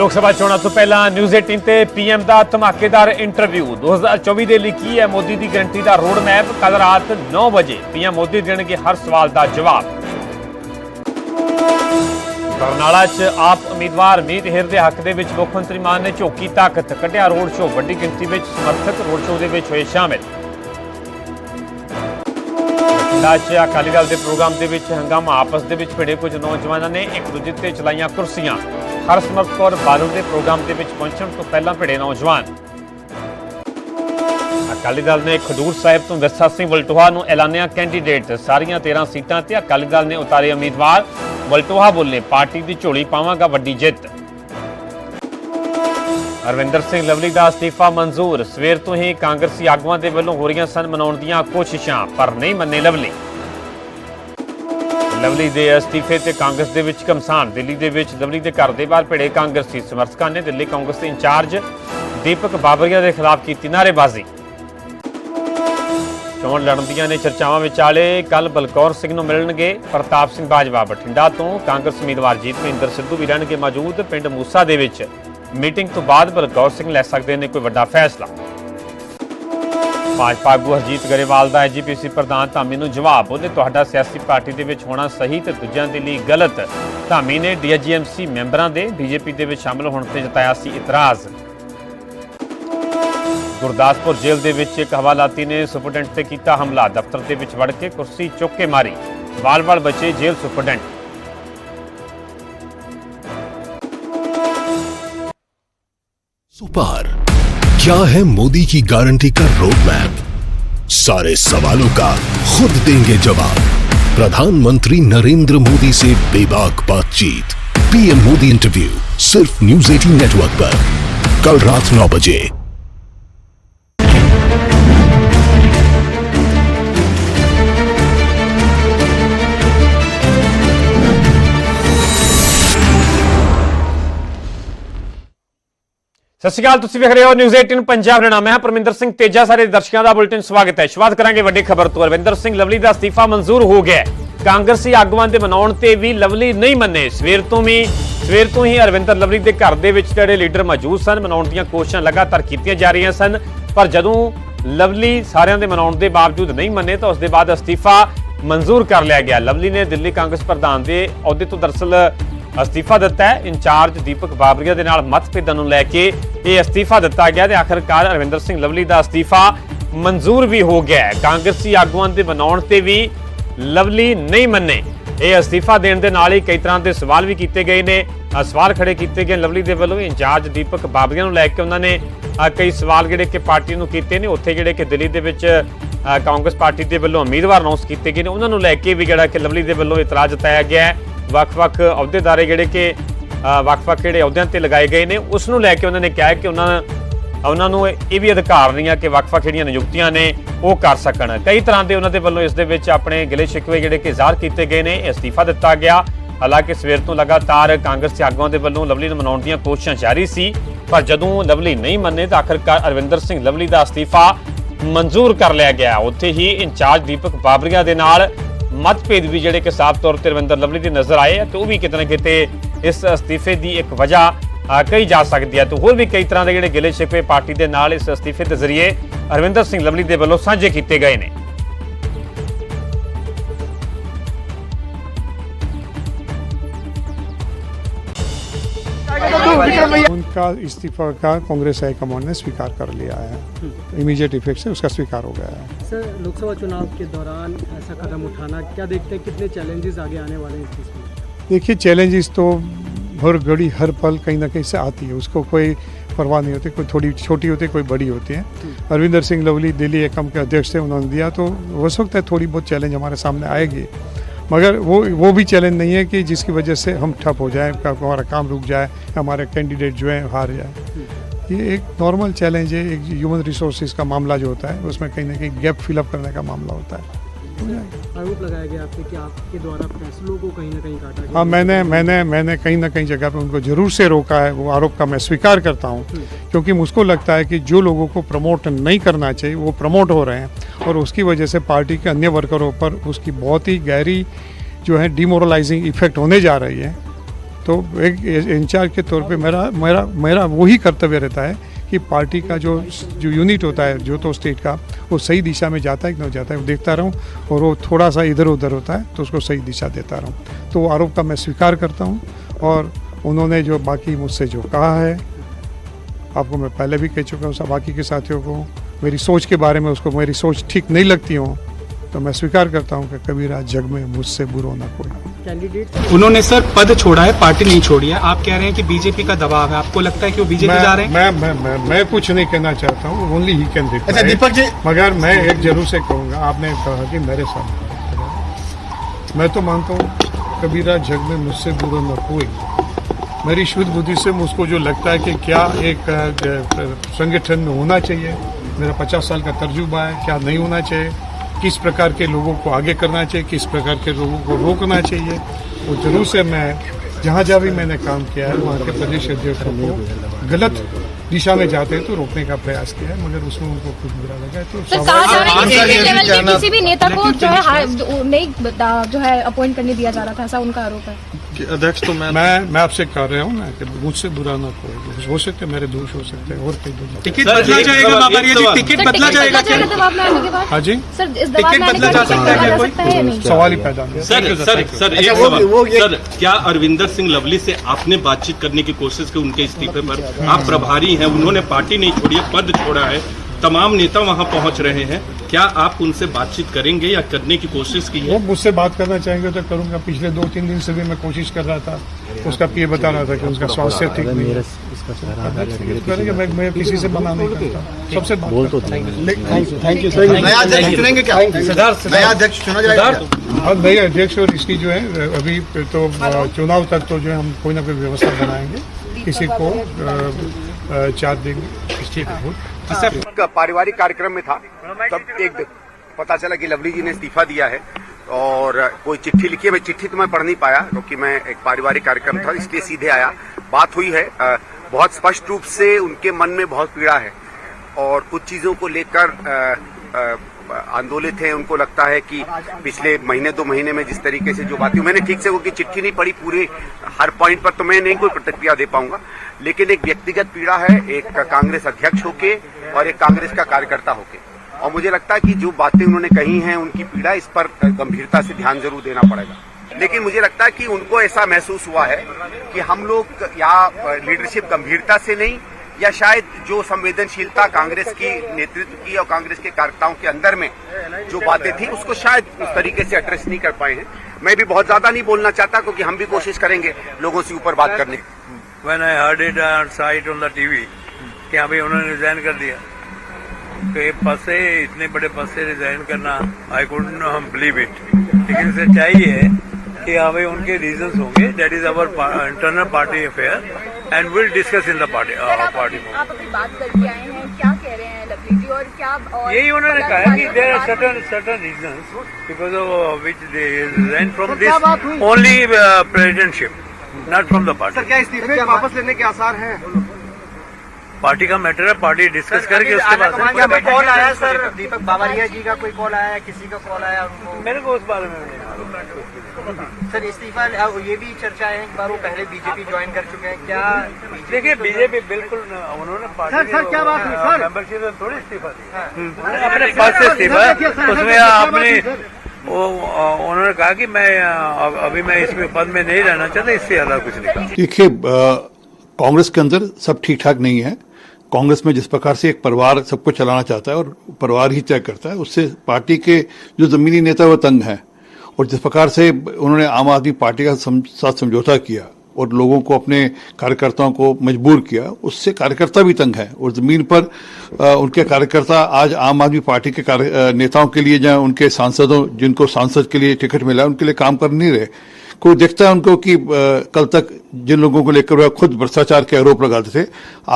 ਲੋਕ ਸਭਾ ਚੋਣਾਂ ਤੋਂ ਪਹਿਲਾਂ ਨਿਊਜ਼ 18 ਤੇ ਪੀਐਮ ਦਾ ਧਮਾਕੇਦਾਰ ਇੰਟਰਵਿਊ 2024 ਦੇ ਲਈ ਕੀ ਹੈ ਮੋਦੀ ਦੀ ਗਰੰਟੀ ਦਾ ਰੋਡ ਮੈਪ ਕੱਲ ਰਾਤ 9 ਵਜੇ ਪੀਐਮ ਮੋਦੀ ਦੇਣਗੇ ਹਰ ਸਵਾਲ ਦਾ ਜਵਾਬ। ਬਰਨਾਲਾ 'ਚ ਆਪ ਉਮੀਦਵਾਰ ਮੀਤ ਹਿਰ ਦੇ ਹੱਕ ਦੇ ਵਿੱਚ ਮੁੱਖ ਮੰਤਰੀ ਮਾਨ ਨੇ ਝੋਕੀ ਤਾਕਤ। ਕੱਢਿਆ ਰੋਡ ਸ਼ੋਅ ਵੱਡੀ ਗਿਣਤੀ ਵਿੱਚ ਸਮਰਥਕ ਰੋਡ ਸ਼ੋਅ ਦੇ ਵਿੱਚ ਹੋਏ ਸ਼ਾਮਿਲ। ਬਠਿੰਡਾ 'ਚ ਅਕਾਲੀ ਦਲ ਦੇ ਪ੍ਰੋਗਰਾਮ ਦੇ ਵਿੱਚ ਹੰਗਾਮਾ ਆਪਸ ਦੇ ਵਿੱਚ ਭਿੜੇ ਕੁਝ ਨੌਜਵਾਨਾਂ ਨੇ ਇੱਕ ਦੂਜੇ ਤੇ ਚਲਾਈਆਂ ਕੁਰਸੀਆਂ। ਹਰਸਿਮਰਤ ਕੌਰ ਬਾਦਲ ਦੇ ਪ੍ਰੋਗਰਾਮ ਦੇ ਵਿੱਚ ਪਹੁੰਚਣ ਤੋਂ ਪਹਿਲਾਂ ਭਿੜੇ ਨੌਜਵਾਨ। ਅਕਾਲੀ ਦਲ ਨੇ ਖਡੂਰ ਸਾਹਿਬ ਤੋਂ ਵਿਰਸਾ ਸਿੰਘ ਵਲਟੋਹਾ ਨੂੰ ਐਲਾਨਿਆ ਕੈਂਡੀਡੇਟ। ਸਾਰੀਆਂ 13 ਸੀਟਾਂ ਤੇ ਅਕਾਲੀ ਦਲ ਨੇ ਉਤਾਰੇ ਉਮੀਦਵਾਰ। ਵਲਟੋਹਾ ਬੋਲੇ, ਪਾਰਟੀ ਦੀ ਝੋਲੀ ਪਾਵਾਂਗਾ ਵੱਡੀ ਜਿੱਤ। ਅਰਵਿੰਦਰ ਸਿੰਘ ਲਵਲੀ ਦਾ ਅਸਤੀਫਾ ਮਨਜ਼ੂਰ। ਸਵੇਰ ਤੋਂ ਹੀ ਕਾਂਗਰਸੀ ਆਗੂਆਂ ਦੇ ਵੱਲੋਂ ਹੋ ਰਹੀਆਂ ਸਨ ਮਨਾਉਣ ਦੀਆਂ ਕੋਸ਼ਿਸ਼ਾਂ, ਪਰ ਨਹੀਂ ਮੰਨੇ ਲਵਲੀ। ਲਵਲੀ ਦੇ ਅਸਤੀਫੇ ਤੇ ਕਾਂਗਰਸ ਦੇ ਵਿੱਚ ਘਮਸਾਨ। ਦਿੱਲੀ ਦੇ ਵਿੱਚ ਲਵਲੀ ਦੇ ਘਰ ਦੇ ਬਾਹਰ ਭਿੜੇ ਕਾਂਗਰਸੀ ਸਮਰਥਕਾਂ ਨੇ ਦਿੱਲੀ ਕਾਂਗਰਸ ਦੇ ਇੰਚਾਰਜ ਦੀਪਕ ਬਾਬਰੀਆ ਦੇ ਖਿਲਾਫ ਕੀਤੀ ਨਾਅਰੇਬਾਜ਼ੀ। ਚੋਣ ਲੜਨ ਦੀਆਂ ਨੇ ਚਰਚਾਵਾਂ ਵਿਚਾਲੇ ਕੱਲ ਬਲਕੌਰ ਸਿੰਘ ਨੂੰ ਮਿਲਣਗੇ ਪ੍ਰਤਾਪ ਸਿੰਘ ਬਾਜਵਾ। ਬਠਿੰਡਾ ਤੋਂ ਕਾਂਗਰਸ ਉਮੀਦਵਾਰ ਜੀਤਮਿੰਦਰ ਸਿੱਧੂ ਵੀ ਰਹਿਣਗੇ ਮੌਜੂਦ, ਪਿੰਡ ਮੂਸਾ ਦੇ ਵਿੱਚ। ਮੀਟਿੰਗ ਤੋਂ ਬਾਅਦ ਬਲਕੌਰ ਸਿੰਘ ਲੈ ਸਕਦੇ ਨੇ ਕੋਈ ਵੱਡਾ ਫੈਸਲਾ। ਭਾਜਪਾ ਆਗੂ ਹਰਜੀਤ ਗਰੇਵਾਲ ਦਾ ਐਜੀਪੀਸੀ ਪ੍ਰਧਾਨ ਧਾਮੀ ਨੂੰ ਜਵਾਬ ਉਹਨੇ ਤੁਹਾਡਾ ਸਿਆਸੀ ਪਾਰਟੀ ਦੇ ਵਿੱਚ ਹੋਣਾ ਸਹੀ ਤੇ ਦੂਜਿਆਂ ਦੇ ਲਈ ਗਲਤ। ਧਾਮੀ ਨੇ ਡੀਐਜੀਐਮਸੀ ਮੈਂਬਰਾਂ ਦੇ ਬੀਜੇਪੀ ਦੇ ਵਿੱਚ ਸ਼ਾਮਲ ਹੋਣ ਤੇ ਜਤਾਇਆ ਸੀ ਇਤਰਾਜ਼। ਗੁਰਦਾਸਪੁਰ ਜੇਲ੍ਹ ਦੇ ਵਿੱਚ ਇੱਕ ਹਵਾਲਾਤੀ ਨੇ ਸੁਪਰਡੈਂਟ ਤੇ ਕੀਤਾ ਹਮਲਾ, ਦਫ਼ਤਰ ਦੇ ਵਿੱਚ ਵੜ ਕੇ ਕੁਰਸੀ ਚੁੱਕ ਕੇ ਮਾਰੀ। ਵਾਲ-ਵਾਲ ਬਚੇ ਜੇਲ੍ਹ ਸੁਪਰਡੈਂਟ। सुपार। क्या है मोदी की गारंटी का रोड मैप सारे सवालों का खुद देंगे जवाब। प्रधानमंत्री नरेंद्र मोदी से बेबाक बातचीत। पीएम मोदी इंटरव्यू सिर्फ़ न्यूज़ 18 नेटवर्क पर। कल रात नौ बजे। ਸਤਿ ਸ਼੍ਰੀ ਅਕਾਲ, ਤੁਸੀਂ ਵੇਖ ਰਹੇ ਹੋ ਨਿਊਜ਼ 18 ਪੰਜਾਬ। ਦਾ ਨਾਮ ਪਰਮਿੰਦਰ ਸਿੰਘ ਤੇਜਾ। ਸਾਰੇ ਦਰਸ਼ਕਾਂ ਦਾ ਬੁਲੇਟਿਨ ਸਵਾਗਤ ਹੈ। ਸ਼ੁਰੂਆਤ ਕਰਾਂਗੇ ਵੱਡੀ ਖਬਰ ਤੋਂ। ਅਰਵਿੰਦਰ ਸਿੰਘ ਲਵਲੀ ਦਾ ਅਸਤੀਫਾ ਮਨਜ਼ੂਰ ਹੋ ਗਿਆ ਕਾਂਗਰਸੀ ਆਗੂਆਂ ਦੇ ਮਨਾਉਣ ਤੇ ਵੀ ਲਵਲੀ ਨਹੀਂ ਮੰਨੇ। ਸਵੇਰ ਤੋਂ ਵੀ, ਸਵੇਰ ਤੋਂ ਹੀ ਅਰਵਿੰਦਰ ਲਵਲੀ ਦੇ ਘਰ ਦੇ ਵਿੱਚ ਜਿਹੜੇ ਲੀਡਰ ਮੌਜੂਦ ਸਨ, ਮਨਾਉਣ ਦੀਆਂ ਕੋਸ਼ਿਸ਼ਾਂ ਲਗਾਤਾਰ ਕੀਤੀਆਂ ਜਾ ਰਹੀਆਂ ਸਨ। ਪਰ ਜਦੋਂ ਲਵਲੀ ਸਾਰਿਆਂ ਦੇ ਮਨਾਉਣ ਦੇ ਬਾਵਜੂਦ ਨਹੀਂ ਮੰਨੇ, ਤਾਂ ਉਸ ਦੇ ਬਾਅਦ ਅਸਤੀਫਾ ਮਨਜ਼ੂਰ ਕਰ ਲਿਆ ਗਿਆ। ਲਵਲੀ ਨੇ ਦਿੱਲੀ ਕਾਂਗਰਸ ਪ੍ਰਧਾਨ ਦੇ ਅਹੁਦੇ ਤੋਂ ਦਰਅਸਲ ਅਸਤੀਫਾ ਦਿੱਤਾ ਹੈ। ਇੰਚਾਰਜ ਦੀਪਕ ਬਾਬਰੀਆ ਦੇ ਨਾਲ ਮਤਭੇਦਾਂ ਨੂੰ ਲੈ ਕੇ ਇਹ ਅਸਤੀਫਾ ਦਿੱਤਾ ਗਿਆ ਤੇ ਆਖਰਕਾਰ ਅਰਵਿੰਦਰ ਸਿੰਘ ਲਵਲੀ ਦਾ ਅਸਤੀਫਾ ਮਨਜ਼ੂਰ ਵੀ ਹੋ ਗਿਆ ਹੈ। ਕਾਂਗਰਸੀ ਆਗੂਆਂ ਦੇ ਬਣਾਉਣ ਤੇ ਵੀ ਲਵਲੀ ਨਹੀਂ ਮੰਨੇ। ਇਹ ਅਸਤੀਫਾ ਦੇਣ ਦੇ ਨਾਲ ਹੀ ਕਈ ਤਰ੍ਹਾਂ ਦੇ ਸਵਾਲ ਵੀ ਕੀਤੇ ਗਏ ਨੇ। ਸਵਾਲ ਖੜੇ ਕੀਤੇ ਗਏ ਲਵਲੀ ਦੇ ਵੱਲੋਂ। ਇੰਚਾਰਜ ਦੀਪਕ ਬਾਬਰੀਆ ਨੂੰ ਲੈ ਕੇ ਉਹਨਾਂ ਨੇ ਕਈ ਸਵਾਲ ਜਿਹੜੇ ਕਿ ਪਾਰਟੀ ਨੂੰ ਕੀਤੇ ਨੇ। ਉੱਥੇ ਜਿਹੜੇ ਕਿ ਦਿੱਲੀ ਦੇ ਵਿੱਚ ਕਾਂਗਰਸ ਪਾਰਟੀ ਦੇ ਵੱਲੋਂ ਉਮੀਦਵਾਰ ਅਨਾਉਂਸ ਕੀਤੇ ਗਏ ਨੇ। ਉਹਨਾਂ ਨੂੰ ਲੈ ਕੇ ਵੀ ਜਿਹੜਾ ਕਿ ਲਵਲੀ ਦੇ ਵੱਲੋਂ ਇਤਰਾਜ਼ ਜਤਾਇਆ ਗਿਆ ਹੈ। ਵੱਖ-ਵੱਖ ਅਹੁਦੇਦਾਰੇ ਜਿਹੜੇ ਕਿ ਵੱਖ-ਵੱਖ ਜਿਹੜੇ ਅਹੁਦਿਆਂ ਤੇ ਲਗਾਏ ਗਏ ਨੇ ਉਸ ਨੂੰ ਲੈ ਕੇ ਉਹਨਾਂ ਨੇ ਕਿਹਾ ਕਿ ਉਹਨਾਂ ਉਹਨਾਂ ਨੂੰ ਇਹ ਵੀ ਅਧਿਕਾਰ ਨਹੀਂ ਆ ਕਿ ਵੱਖ-ਵੱਖ ਜਿਹੜੀਆਂ ਨਿਯੁਕਤੀਆਂ ਨੇ ਉਹ ਕਰ ਸਕਣ। ਕਈ ਤਰ੍ਹਾਂ ਦੇ ਉਹਨਾਂ ਦੇ ਵੱਲੋਂ ਇਸ ਦੇ ਵਿੱਚ ਆਪਣੇ ਗਿਲੇ ਸ਼ਿਕਵੇ ਜਿਹੜੇ ਕਿ ਜ਼ਾਹਰ ਕੀਤੇ ਗਏ ਨੇ, ਅਸਤੀਫਾ ਦਿੱਤਾ ਗਿਆ। ਹਾਲਾਂਕਿ ਸਵੇਰ ਤੋਂ ਲਗਾਤਾਰ ਕਾਂਗਰਸੀ ਆਗੂਆਂ ਦੇ ਵੱਲੋਂ ਲਵਲੀ ਨੂੰ ਮਨਾਉਣ ਦੀਆਂ ਕੋਸ਼ਿਸ਼ਾਂ ਜਾਰੀ ਸੀ, ਪਰ ਜਦੋਂ ਲਵਲੀ ਨਹੀਂ ਮੰਨੇ ਤਾਂ ਆਖਰਕਾਰ ਅਰਵਿੰਦਰ ਸਿੰਘ ਲਵਲੀ ਦਾ ਅਸਤੀਫਾ ਮਨਜ਼ੂਰ ਕਰ ਲਿਆ ਗਿਆ। ਉੱਥੇ ਹੀ ਇੰਚਾਰਜ ਦੀਪਕ ਬਾਬਰੀਆ ਦੇ ਨਾਲ ਮਤਭੇਦ ਵੀ ਜਿਹੜੇ ਕਿ ਸਾਫ਼ ਤੌਰ ਤੇ ਰਵਿੰਦਰ ਲਵਲੀ ਦੇ ਨਜ਼ਰ ਆਏ ਤੇ ਉਹ ਵੀ ਕਿਤੇ ਨਾ ਕਿਤੇ ਇਸ ਅਸਤੀਫੇ ਦੀ ਇੱਕ ਵਜ੍ਹਾ ਕਹੀ ਜਾ ਸਕਦੀ ਹੈ। ਤੇ ਹੋਰ ਵੀ ਕਈ ਤਰ੍ਹਾਂ ਦੇ ਜਿਹੜੇ ਗਿਲੇ ਸ਼ਿਕਵੇ ਪਾਰਟੀ ਦੇ ਨਾਲ ਇਸ ਅਸਤੀਫੇ ਦੇ ਜ਼ਰੀਏ ਅਰਵਿੰਦਰ ਸਿੰਘ ਲਵਲੀ ਦੇ ਵੱਲੋਂ ਸਾਂਝੇ ਕੀਤੇ ਗਏ ਨੇ। उनका इस्तीफा का कांग्रेस हाईकमान ने स्वीकार कर लिया है। इमीडिएट इफ़ेक्ट से उसका स्वीकार हो गया है। सर लोकसभा चुनाव के दौरान ऐसा कदम उठाना क्या देखते हैं कितने चैलेंजेस आगे आने वाले हैं इस चीज़ में? देखिए चैलेंजेस तो हर घड़ी हर पल कहीं ना कहीं से आती है। उसको कोई परवाह नहीं होती कोई थोड़ी छोटी होती है कोई बड़ी होती है। अरविंदर सिंह लवली दिल्ली एकम के अध्यक्ष थे उन्होंने दिया तो हो सकता है थोड़ी बहुत चैलेंज हमारे सामने आएगी। मगर वो वो भी चैलेंज नहीं है कि जिसकी वजह से हम ठप हो जाए हमारा काम रुक जाए, हमारे कैंडिडेट जो हैं, हार जाए। ये एक नॉर्मल चैलेंज है, एक ह्यूमन रिसोर्सेज का मामला जो होता है, उसमें कहीं ना कहीं गैप फिलअप करने का मामला होता है। आरोप लगाया गया आपसे कि आपके द्वारा फैसलों को कहीं ना कहीं काटा गया। हाँ मैंने मैंने मैंने कहीं ना कहीं जगह पर उनको ज़रूर से रोका है वो आरोप का मैं स्वीकार करता हूँ। क्योंकि मुझको लगता है कि जो लोगों को प्रमोट नहीं करना चाहिए वो प्रमोट हो रहे हैं और उसकी वजह से पार्टी के अन्य वर्करों पर उसकी बहुत ही गहरी जो है डिमोरलाइजिंग इफ़ेक्ट होने जा रही है। तो तो एक इंचार्ज के तौर पे मेरा मेरा मेरा वही कर्तव्य रहता है कि पार्टी का जो जो यूनिट होता है, जो तो स्टेट का, वो सही दिशा में जाता है कि नहीं जाता है, वो देखता रहूँ, और वो थोड़ा सा इधर उधर होता है तो उसको सही दिशा देता रहूँ। तो आरोप का मैं स्वीकार करता हूँ, और उन्होंने जो बाकी मुझसे जो कहा है, आपको मैं पहले भी कह चुका हूँ बाकी के साथियों को, मेरी सोच के बारे में उसको, मेरी सोच ठीक नहीं लगती हो तो मैं स्वीकार करता हूँ कि कबीरा जग में मुझसे बुरो ना कोई। कैंडिडेट उन्होंने सर पद छोड़ा है पार्टी नहीं छोड़ी है। आप कह रहे हैं कि बीजेपी का दबाव है। आपको लगता है कि वो बीजेपी जा रहे हैं? मैं मैं मैं मैं कुछ नहीं कहना चाहता हूँ ओनली ही कैन अच्छा दीपक जी। मगर मैं एक ज़रूर से कहूँगा आपने कहा कि मेरे सामने मैं तो मानता हूँ कबीरा जग में मुझसे बुरो न कोई। मेरी शुद्ध बुद्धि से मुझको जो लगता है कि क्या एक संगठन में होना चाहिए। मेरा पचास साल का तर्जुबा है क्या नहीं होना चाहिए। किस प्रकार के लोगों को आगे करना चाहिए किस प्रकार के लोगों को रोकना चाहिए वो जरूर से मैं जहाँ जहाँ भी मैंने काम किया है वहाँ के प्रदेश अध्यक्षों को गलत दिशा में जाते हैं तो रोकने का प्रयास किया है मगर उसमें उनको कुछ बुरा लगा है। तो है लेवल किसी भी नेता को जो है जो नहीं जो है अपॉइंट करने दिया जा रहा था ऐसा उनका आरोप है। अध्यक्ष तो मैं मैं मैं आपसे कह रहा हूँ ना कि मुझसे बुरा ना कोई हो सकते मेरे दोष हो सकते हैं और कई दोष। टिकट बदला जाएगा टिकट बदला जाएगा हाँ जी। सर टिकट बदला जा सकता है कोई? है सवाल ही पैदा सर सर सर एक अच्छा, सवाल। सर क्या अरविंदर सिंह लवली से आपने बातचीत करने की कोशिश की उनके इस्तीफे पर? आप प्रभारी हैं उन्होंने पार्टी नहीं छोड़ी है पद छोड़ा है तमाम नेता वहाँ पहुँच रहे हैं। क्या आप उनसे बातचीत करेंगे या करने की कोशिश की है? मुझसे बात करना चाहेंगे तो करूँगा। पिछले दो तीन दिन से भी मैं कोशिश कर रहा था उसका पीए बता रहा था कि उसका स्वास्थ्य ठीक नहीं है। तो करेंगे मैं मैं किसी से मना नहीं करता। सबसे बोल तो थैंक यू नया अध्यक्ष चुनेंगे क्या? नया अध्यक्ष चुना जाएगा और नए अध्यक्ष और इसकी जो है अभी तो चुनाव तक तो जो है हम कोई ना कोई व्यवस्था बनाएँगे। किसी को अ, चार्ज ठीक पारिवारिक कार्यक्रम में था तब एक पता चला कि लवली जी ने इस्तीफा दिया है और कोई चिट्ठी लिखी है। मैं चिट्ठी तो मैं पढ़ नहीं पाया क्योंकि मैं एक पारिवारिक कार्यक्रम था इसलिए सीधे आया। बात हुई है बहुत स्पष्ट रूप से उनके मन में बहुत पीड़ा है और कुछ चीज़ों को लेकर आंदोलित है, उनको लगता है कि पिछले महीने दो महीने में जिस तरीके से जो बातें मैंने ठीक से उनकी चिट्ठी नहीं पढ़ी पूरे हर पॉइंट पर तो मैं नहीं कोई प्रतिक्रिया दे पाऊँगा। लेकिन एक व्यक्तिगत पीड़ा है, एक कांग्रेस अध्यक्ष होके और एक कांग्रेस का कार्यकर्ता होके। और मुझे लगता है कि जो बातें उन्होंने कही हैं, उनकी पीड़ा, इस पर गंभीरता से ध्यान ज़रूर देना पड़ेगा। लेकिन मुझे लगता है कि उनको ऐसा महसूस हुआ है कि हम लोग या लीडरशिप गंभीरता से नहीं या शायद जो संवेदनशीलता कांग्रेस की नेतृत्व की और कांग्रेस के कार्यकर्ताओं के अंदर में जो बातें थी, उसको शायद उस तरीके से एड्रेस नहीं कर पाए हैं। मैं भी बहुत ज़्यादा नहीं बोलना चाहता, क्योंकि हम भी कोशिश करेंगे लोगों से ऊपर बात करने। की when I heard it on sight on the TV कि अभी उन्होंने रिजाइन कर दिया। तो ये पद से इतने बड़े पद से रिजाइन करना आई कुड बिलीव इट लेकिन सच्चाई है कि अभी उनके रीजंस होंगे। That is our internal party affair and will discuss in the party party आप अपनी बात करके आए हैं क्या कह रहे हैं लवली जी और क्या और यही उन्होंने कहा है कि there are certain certain reasons because of which they resign from this only presidentship not from the party क्या इस्तीफे वापस लेने के आसार हैं? पार्टी का मैटर है पार्टी डिस्कस करके उसके बाद क्या कॉल आया सर? दीपक बावरिया जी का कोई कॉल आया किसी का कॉल आया मेरे को उस बारे में। सर इस्तीफा ये भी चर्चा है एक बार वो पहले बीजेपी ज्वाइन कर चुके हैं। क्या देखिए बीजेपी बिल्कुल उन्होंने पार्टी सर, सर, क्या बात हुई, सर? मेंबरशिप में थोड़ी इस्तीफा दिया उन्होंने अपने पद से इस्तीफा उसमें आपने वो उन्होंने कहा कि मैं अभी मैं इसमें पद में नहीं रहना चाहता इससे अलग कुछ नहीं देखिए कांग्रेस के अंदर सब ठीक ठाक नहीं है। कांग्रेस में जिस प्रकार से एक परिवार सबको चलाना चाहता है और परिवार ही तय करता है उससे पार्टी के जो जमीनी नेता वो तंग हैं। और जिस प्रकार से उन्होंने आम आदमी पार्टी का सम, साथ समझौता किया और लोगों को अपने कार्यकर्ताओं को मजबूर किया उससे कार्यकर्ता भी तंग है और ज़मीन पर अ, उनके कार्यकर्ता आज आम आदमी पार्टी के कार्य- नेताओं के लिए जहाँ उनके सांसदों जिनको सांसद के लिए टिकट मिला उनके लिए काम कर नहीं रहे। कोई देखता है उनको कि अ, कल तक जिन लोगों को लेकर वह खुद भ्रष्टाचार के आरोप लगाते थे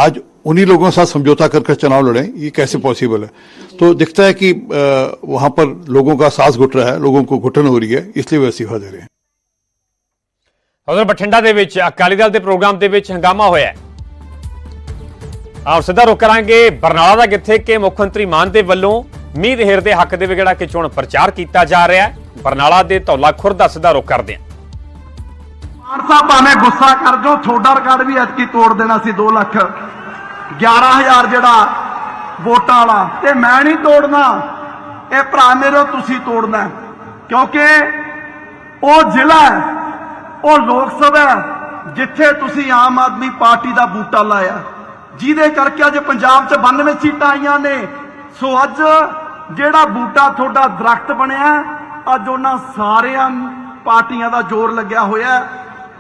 आज उन्हीं लोगों के साथ समझौता कर कर चुनाव लड़े ये कैसे पॉसिबल है तो दिखता है कि अ, वहां पर लोगों का सांस घुट रहा है लोगों को घुटन हो रही है इसलिए वह इस्तीफा दे रहे हैं ਉਧਰ ਬਠਿੰਡਾ ਦੇ ਵਿੱਚ ਅਕਾਲੀ ਦਲ ਦੇ ਪ੍ਰੋਗਰਾਮ ਦੇ ਵਿੱਚ ਹੰਗਾਮਾ ਹੋਇਆ ਹੈ ਆਓ ਸਿੱਧਾ ਰੁਕ ਕਰਾਂਗੇ ਬਰਨਾਲਾ ਦਾ ਜਿੱਥੇ ਕਿ ਮੁੱਖ ਮੰਤਰੀ ਮਾਨ ਦੇ ਵੱਲੋਂ ਮੀਂਹ ਹੇਰ ਦੇ ਹੱਕ ਦੇ ਵਿੱਚ ਜਿਹੜਾ ਕਿ ਚੋਣ ਪ੍ਰਚਾਰ ਕੀਤਾ ਜਾ ਰਿਹਾ ਹੈ ਬਰਨਾਲਾ ਦੇ ਧੌਲਾ ਖੁਰਦ ਦਾ ਸਿੱਧਾ ਰੁਕ ਕਰਦੇ ਹਾਂ ਸਾਹਿਬ ਭਾਵੇਂ ਗੁੱਸਾ ਕਰ ਜੋ ਤੁਹਾਡਾ ਰਿਕਾਰਡ ਵੀ ਐਤਕੀ ਤੋੜ ਦੇਣਾ ਸੀ 2 ਲੱਖ 11000 ਜਿਹੜਾ ਵੋਟਾਂ ਵਾਲਾ, ਤੇ ਮੈਂ ਨਹੀਂ ਤੋੜਨਾ। ਇਹ ਭਰਾ ਮੇਰੇ ਤੁਸੀਂ ਤੋੜਨਾ ਕਿਉਂਕਿ ਉਹ ਜ਼ਿਲ੍ਹਾ ਉਹ ਲੋਕ ਸਭਾ ਜਿੱਥੇ ਤੁਸੀਂ ਆਮ ਆਦਮੀ ਪਾਰਟੀ ਦਾ ਬੂਟਾ ਲਾਇਆ। ਜਿਹਦੇ ਕਰਕੇ ਅੱਜ ਪੰਜਾਬ 'ਚ 92 ਸੀਟਾਂ ਆਈਆਂ ਨੇ। ਸੋ ਅੱਜ ਜਿਹੜਾ ਬੂਟਾ ਤੁਹਾਡਾ ਦਰਖਤ ਬਣਿਆ, ਅੱਜ ਉਹਨਾਂ ਸਾਰਿਆਂ ਪਾਰਟੀਆਂ ਦਾ ਜ਼ੋਰ ਲੱਗਿਆ ਹੋਇਆ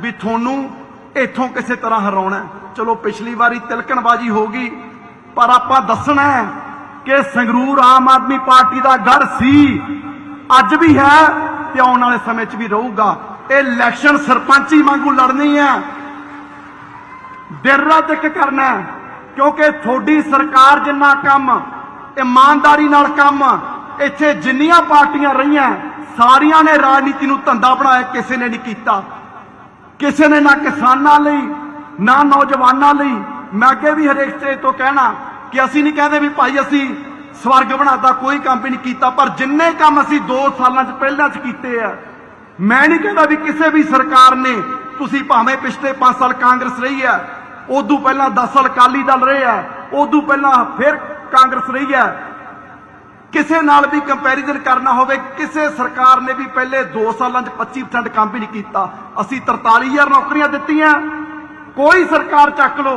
ਵੀ ਤੁਹਾਨੂੰ ਇੱਥੋਂ ਕਿਸੇ ਤਰ੍ਹਾਂ ਹਰਾਉਣਾ ਚਲੋ, ਪਿਛਲੀ ਵਾਰੀ ਤਿਲਕਣਬਾਜ਼ੀ ਹੋ ਗਈ, ਪਰ ਆਪਾਂ ਦੱਸਣਾ ਕਿ ਸੰਗਰੂਰ ਆਮ ਆਦਮੀ ਪਾਰਟੀ ਦਾ ਗੜ ਸੀ, ਅੱਜ ਵੀ ਹੈ ਤੇ ਆਉਣ ਵਾਲੇ ਸਮੇਂ 'ਚ ਵੀ ਰਹੂਗਾ। ਇਹ ਇਲੈਕਸ਼ਨ ਸਰਪੰਚੀ ਵਾਂਗੂ ਲੜਨੀ ਹੈ। ਦਿਨ ਰਾਤ ਇੱਕ ਕਰਨਾ ਕਿਉਂਕਿ ਤੁਹਾਡੀ ਸਰਕਾਰ ਜਿੰਨਾ ਕੰਮ, ਇਮਾਨਦਾਰੀ ਨਾਲ ਕੰਮ, ਇੱਥੇ ਜਿੰਨੀਆਂ ਪਾਰਟੀਆਂ ਰਹੀਆਂ, ਸਾਰੀਆਂ ਨੇ ਰਾਜਨੀਤੀ ਨੂੰ ਧੰਦਾ ਬਣਾਇਆ, ਕਿਸੇ ਨੇ ਨਹੀਂ ਕੀਤਾ। ਕਿਸੇ ਨੇ ਨਾ ਕਿਸਾਨਾਂ ਲਈ, ਨਾ ਨੌਜਵਾਨਾਂ ਲਈ। ਮੈਂ ਅੱਗੇ ਵੀ ਹਰੇਕ ਸਟੇਜ ਤੋਂ ਕਹਿਣਾ ਕਿ ਅਸੀਂ ਨਹੀਂ ਕਹਿੰਦੇ ਵੀ ਭਾਈ ਅਸੀਂ ਸਵਰਗ ਬਣਾਤਾ, ਕੋਈ ਕੰਮ ਵੀ ਨਹੀਂ ਕੀਤਾ, ਪਰ ਜਿੰਨੇ ਕੰਮ ਅਸੀਂ 2 ਸਾਲਾਂ 'ਚ ਪਹਿਲਾਂ 'ਚ ਕੀਤੇ ਆ, ਮੈਂ ਨਹੀਂ ਕਹਿੰਦਾ ਵੀ ਕਿਸੇ ਵੀ ਸਰਕਾਰ ਨੇ ਤੁਸੀਂ ਭਾਵੇਂ ਪਿਛਲੇ 5 ਸਾਲ ਕਾਂਗਰਸ ਰਹੀ ਹੈ ਉਦੋਂ ਪਹਿਲਾਂ 10 ਸਾਲ ਅਕਾਲੀ ਦਲ ਰਹੇ ਆ, ਉਦੋਂ ਪਹਿਲਾਂ ਫਿਰ ਕਾਂਗਰਸ ਰਹੀ ਹੈ ਕਿਸੇ ਨਾਲ ਵੀ ਕੰਪੈਰੀਜ਼ਨ ਕਰਨਾ ਹੋਵੇ, ਕਿਸੇ ਸਰਕਾਰ ਨੇ ਵੀ ਪਹਿਲੇ 2 ਸਾਲਾਂ 'ਚ 25% ਕੰਮ ਵੀ ਨਹੀਂ ਕੀਤਾ। ਅਸੀਂ 43000 ਨੌਕਰੀਆਂ ਦਿੱਤੀਆਂ। ਕੋਈ ਸਰਕਾਰ ਚੱਕ ਲੋ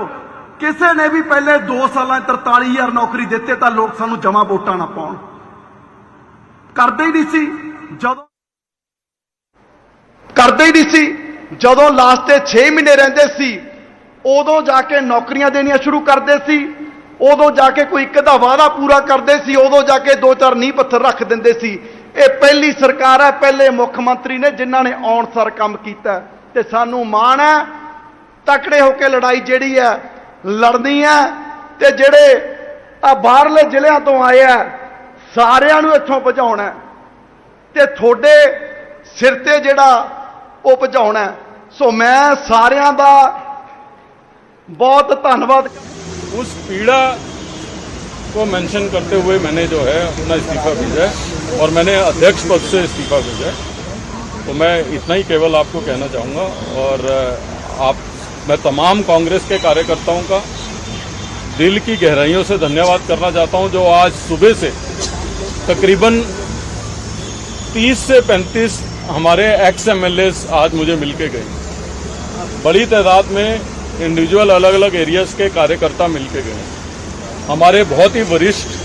ਕਿਸੇ ਨੇ ਵੀ ਪਹਿਲੇ 2 ਸਾਲਾਂ 'ਚ 43000 ਨੌਕਰੀ ਦਿੱਤੇ ਤਾਂ ਲੋਕ ਸਾਨੂੰ ਜਮਾ ਵੋਟਾਂ ਨਾ ਪਾਉਣ। ਕਰਦੇ ਹੀ ਨਹੀਂ ਸੀ। ਜਦੋਂ ਕਰਦੇ ਹੀ ਨਹੀਂ ਸੀ। ਜਦੋਂ ਲਾਸਟ ਤੇ 6 ਮਹੀਨੇ ਰਹਿੰਦੇ ਸੀ, ਉਦੋਂ ਜਾ ਕੇ ਨੌਕਰੀਆਂ ਦੇਣੀਆਂ ਸ਼ੁਰੂ ਕਰਦੇ ਸੀ। ਉਦੋਂ ਜਾ ਕੇ ਕੋਈ ਇੱਕ ਦਾ ਵਾਅਦਾ ਪੂਰਾ ਕਰਦੇ ਸੀ, ਉਦੋਂ ਜਾ ਕੇ ਦੋ ਚਾਰ ਨੀਂਹ ਪੱਥਰ ਰੱਖ ਦਿੰਦੇ ਸੀ। ਇਹ ਪਹਿਲੀ ਸਰਕਾਰ ਹੈ, ਪਹਿਲੇ ਮੁੱਖ ਮੰਤਰੀ ਨੇ ਜਿਨ੍ਹਾਂ ਨੇ ਆਉਣ ਸਾਰ ਕੰਮ ਕੀਤਾ। ਹੈ ਤੇ ਸਾਨੂੰ ਮਾਣ ਹੈ, ਤਕੜੇ ਹੋ ਕੇ ਲੜਾਈ ਜਿਹੜੀ ਹੈ, ਲੜਨੀ ਹੈ। ਤੇ ਜਿਹੜੇ ਆ ਬਾਹਰਲੇ ਜ਼ਿਲ੍ਹਿਆਂ ਤੋਂ ਆਏ ਆ ਸਾਰਿਆਂ ਨੂੰ ਇੱਥੋਂ ਭਜਾਉਣਾ ਹੈ। ਤੇ ਤੁਹਾਡੇ ਸਿਰ ਤੇ ਜਿਹੜਾ ਉਹ ਭਜਾਉਣਾ ਸੋ ਮੈਂ ਸਾਰਿਆਂ ਦਾ ਬਹੁਤ ਧੰਨਵਾਦ उस पीड़ा को मेंशन करते हुए मैंने जो है अपना इस्तीफा भेजा है और मैंने अध्यक्ष पद से इस्तीफा भेजा है। तो मैं इतना ही केवल आपको कहना चाहूँगा और आप, मैं तमाम कांग्रेस के कार्यकर्ताओं का दिल की गहराइयों से धन्यवाद करना चाहता हूँ, जो आज सुबह से तकरीबन 30 से 35 हमारे एक्स एम आज मुझे मिलके गए। बड़ी तादाद में इंडिविजुअल अलग अलग एरियाज़ के कार्यकर्ता मिलके गए हमारे बहुत ही वरिष्ठ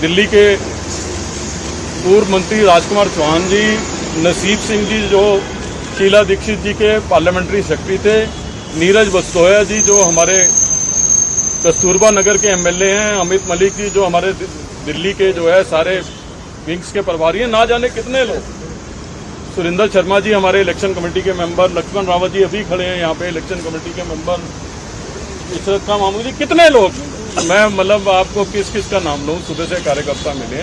दिल्ली के पूर्व मंत्री राजकुमार चौहान जी, नसीब सिंह जी जो शीला दीक्षित जी के पार्लियामेंट्री सेक्रेटरी थे, नीरज बस्तोया जी जो हमारे कस्तूरबा नगर के एमएलए हैं, अमित मलिक जी जो हमारे दिल्ली के जो है सारे विंग्स के प्रभारी हैं, ना जाने कितने लोग। सुरेंद्र शर्मा जी हमारे इलेक्शन कमेटी के मेंबर, लक्ष्मण रावत जी अभी खड़े हैं यहाँ पे इलेक्शन कमेटी के मेंबर। इशरत का मामू जी कितने लोग? मैं मतलब आपको किस किस का नाम लूँ? सुबह से कार्यकर्ता मिले।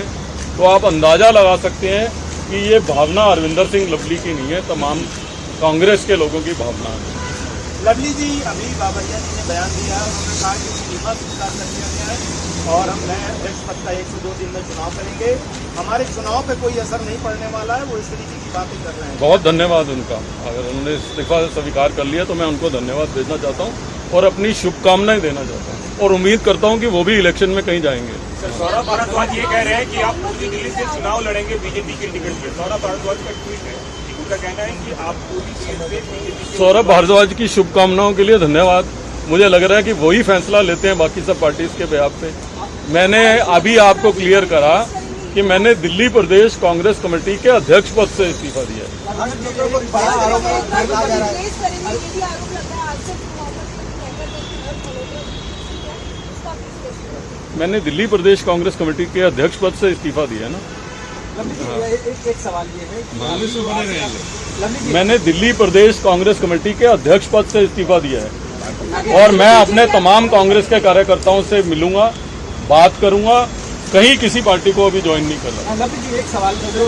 तो आप अंदाज़ा लगा सकते हैं कि ये भावना अरविंदर सिंह लवली की नहीं है, तमाम कांग्रेस के लोगों की भावना है। लवली जी अभी बाबरिया जी ने बयान दिया उन्होंने कहा कि इस्तीफा स्वीकार कर लिया गया है और हम नए अध्यक्ष पद का एक से दो दिन में चुनाव करेंगे। हमारे चुनाव पे कोई असर नहीं पड़ने वाला है वो इस तरीके की बातें कर रहे हैं। बहुत धन्यवाद उनका। अगर उन्होंने इस्तीफा स्वीकार कर लिया तो मैं उनको धन्यवाद भेजना चाहता हूँ और अपनी शुभकामनाएँ देना चाहता हूँ और उम्मीद करता हूँ कि वो भी इलेक्शन में कहीं जाएँगे। सौरभ भारद्वाज ये कह रहे हैं कि आप पूरी दिल्ली से चुनाव लड़ेंगे बीजेपी के टिकट पे। सौरभ भारद्वाज का ट्वीट है। उनका कहना है कि आप पूरी सीट पे बीजेपी सौरभ भारद्वाज की शुभकामनाओं के लिए धन्यवाद। मुझे लग रहा है कि वही फैसला लेते हैं बाकी सब पार्टीज़ के बेहाब पे। मैंने अभी आपको क्लियर करा कि मैंने दिल्ली प्रदेश कांग्रेस कमेटी के अध्यक्ष पद से इस्तीफा दिया है। मैंने दिल्ली प्रदेश कांग्रेस कमेटी के अध्यक्ष पद से इस्तीफा दिया है ना। एक, एक सवाल ये है मैंने दिल्ली प्रदेश कांग्रेस कमेटी के अध्यक्ष पद से इस्तीफा दिया है। और मैं अपने तमाम कांग्रेस के कार्यकर्ताओं से मिलूँगा बात करूँगा कहीं किसी पार्टी को अभी ज्वाइन नहीं कर रहा। जी एक सवाल जो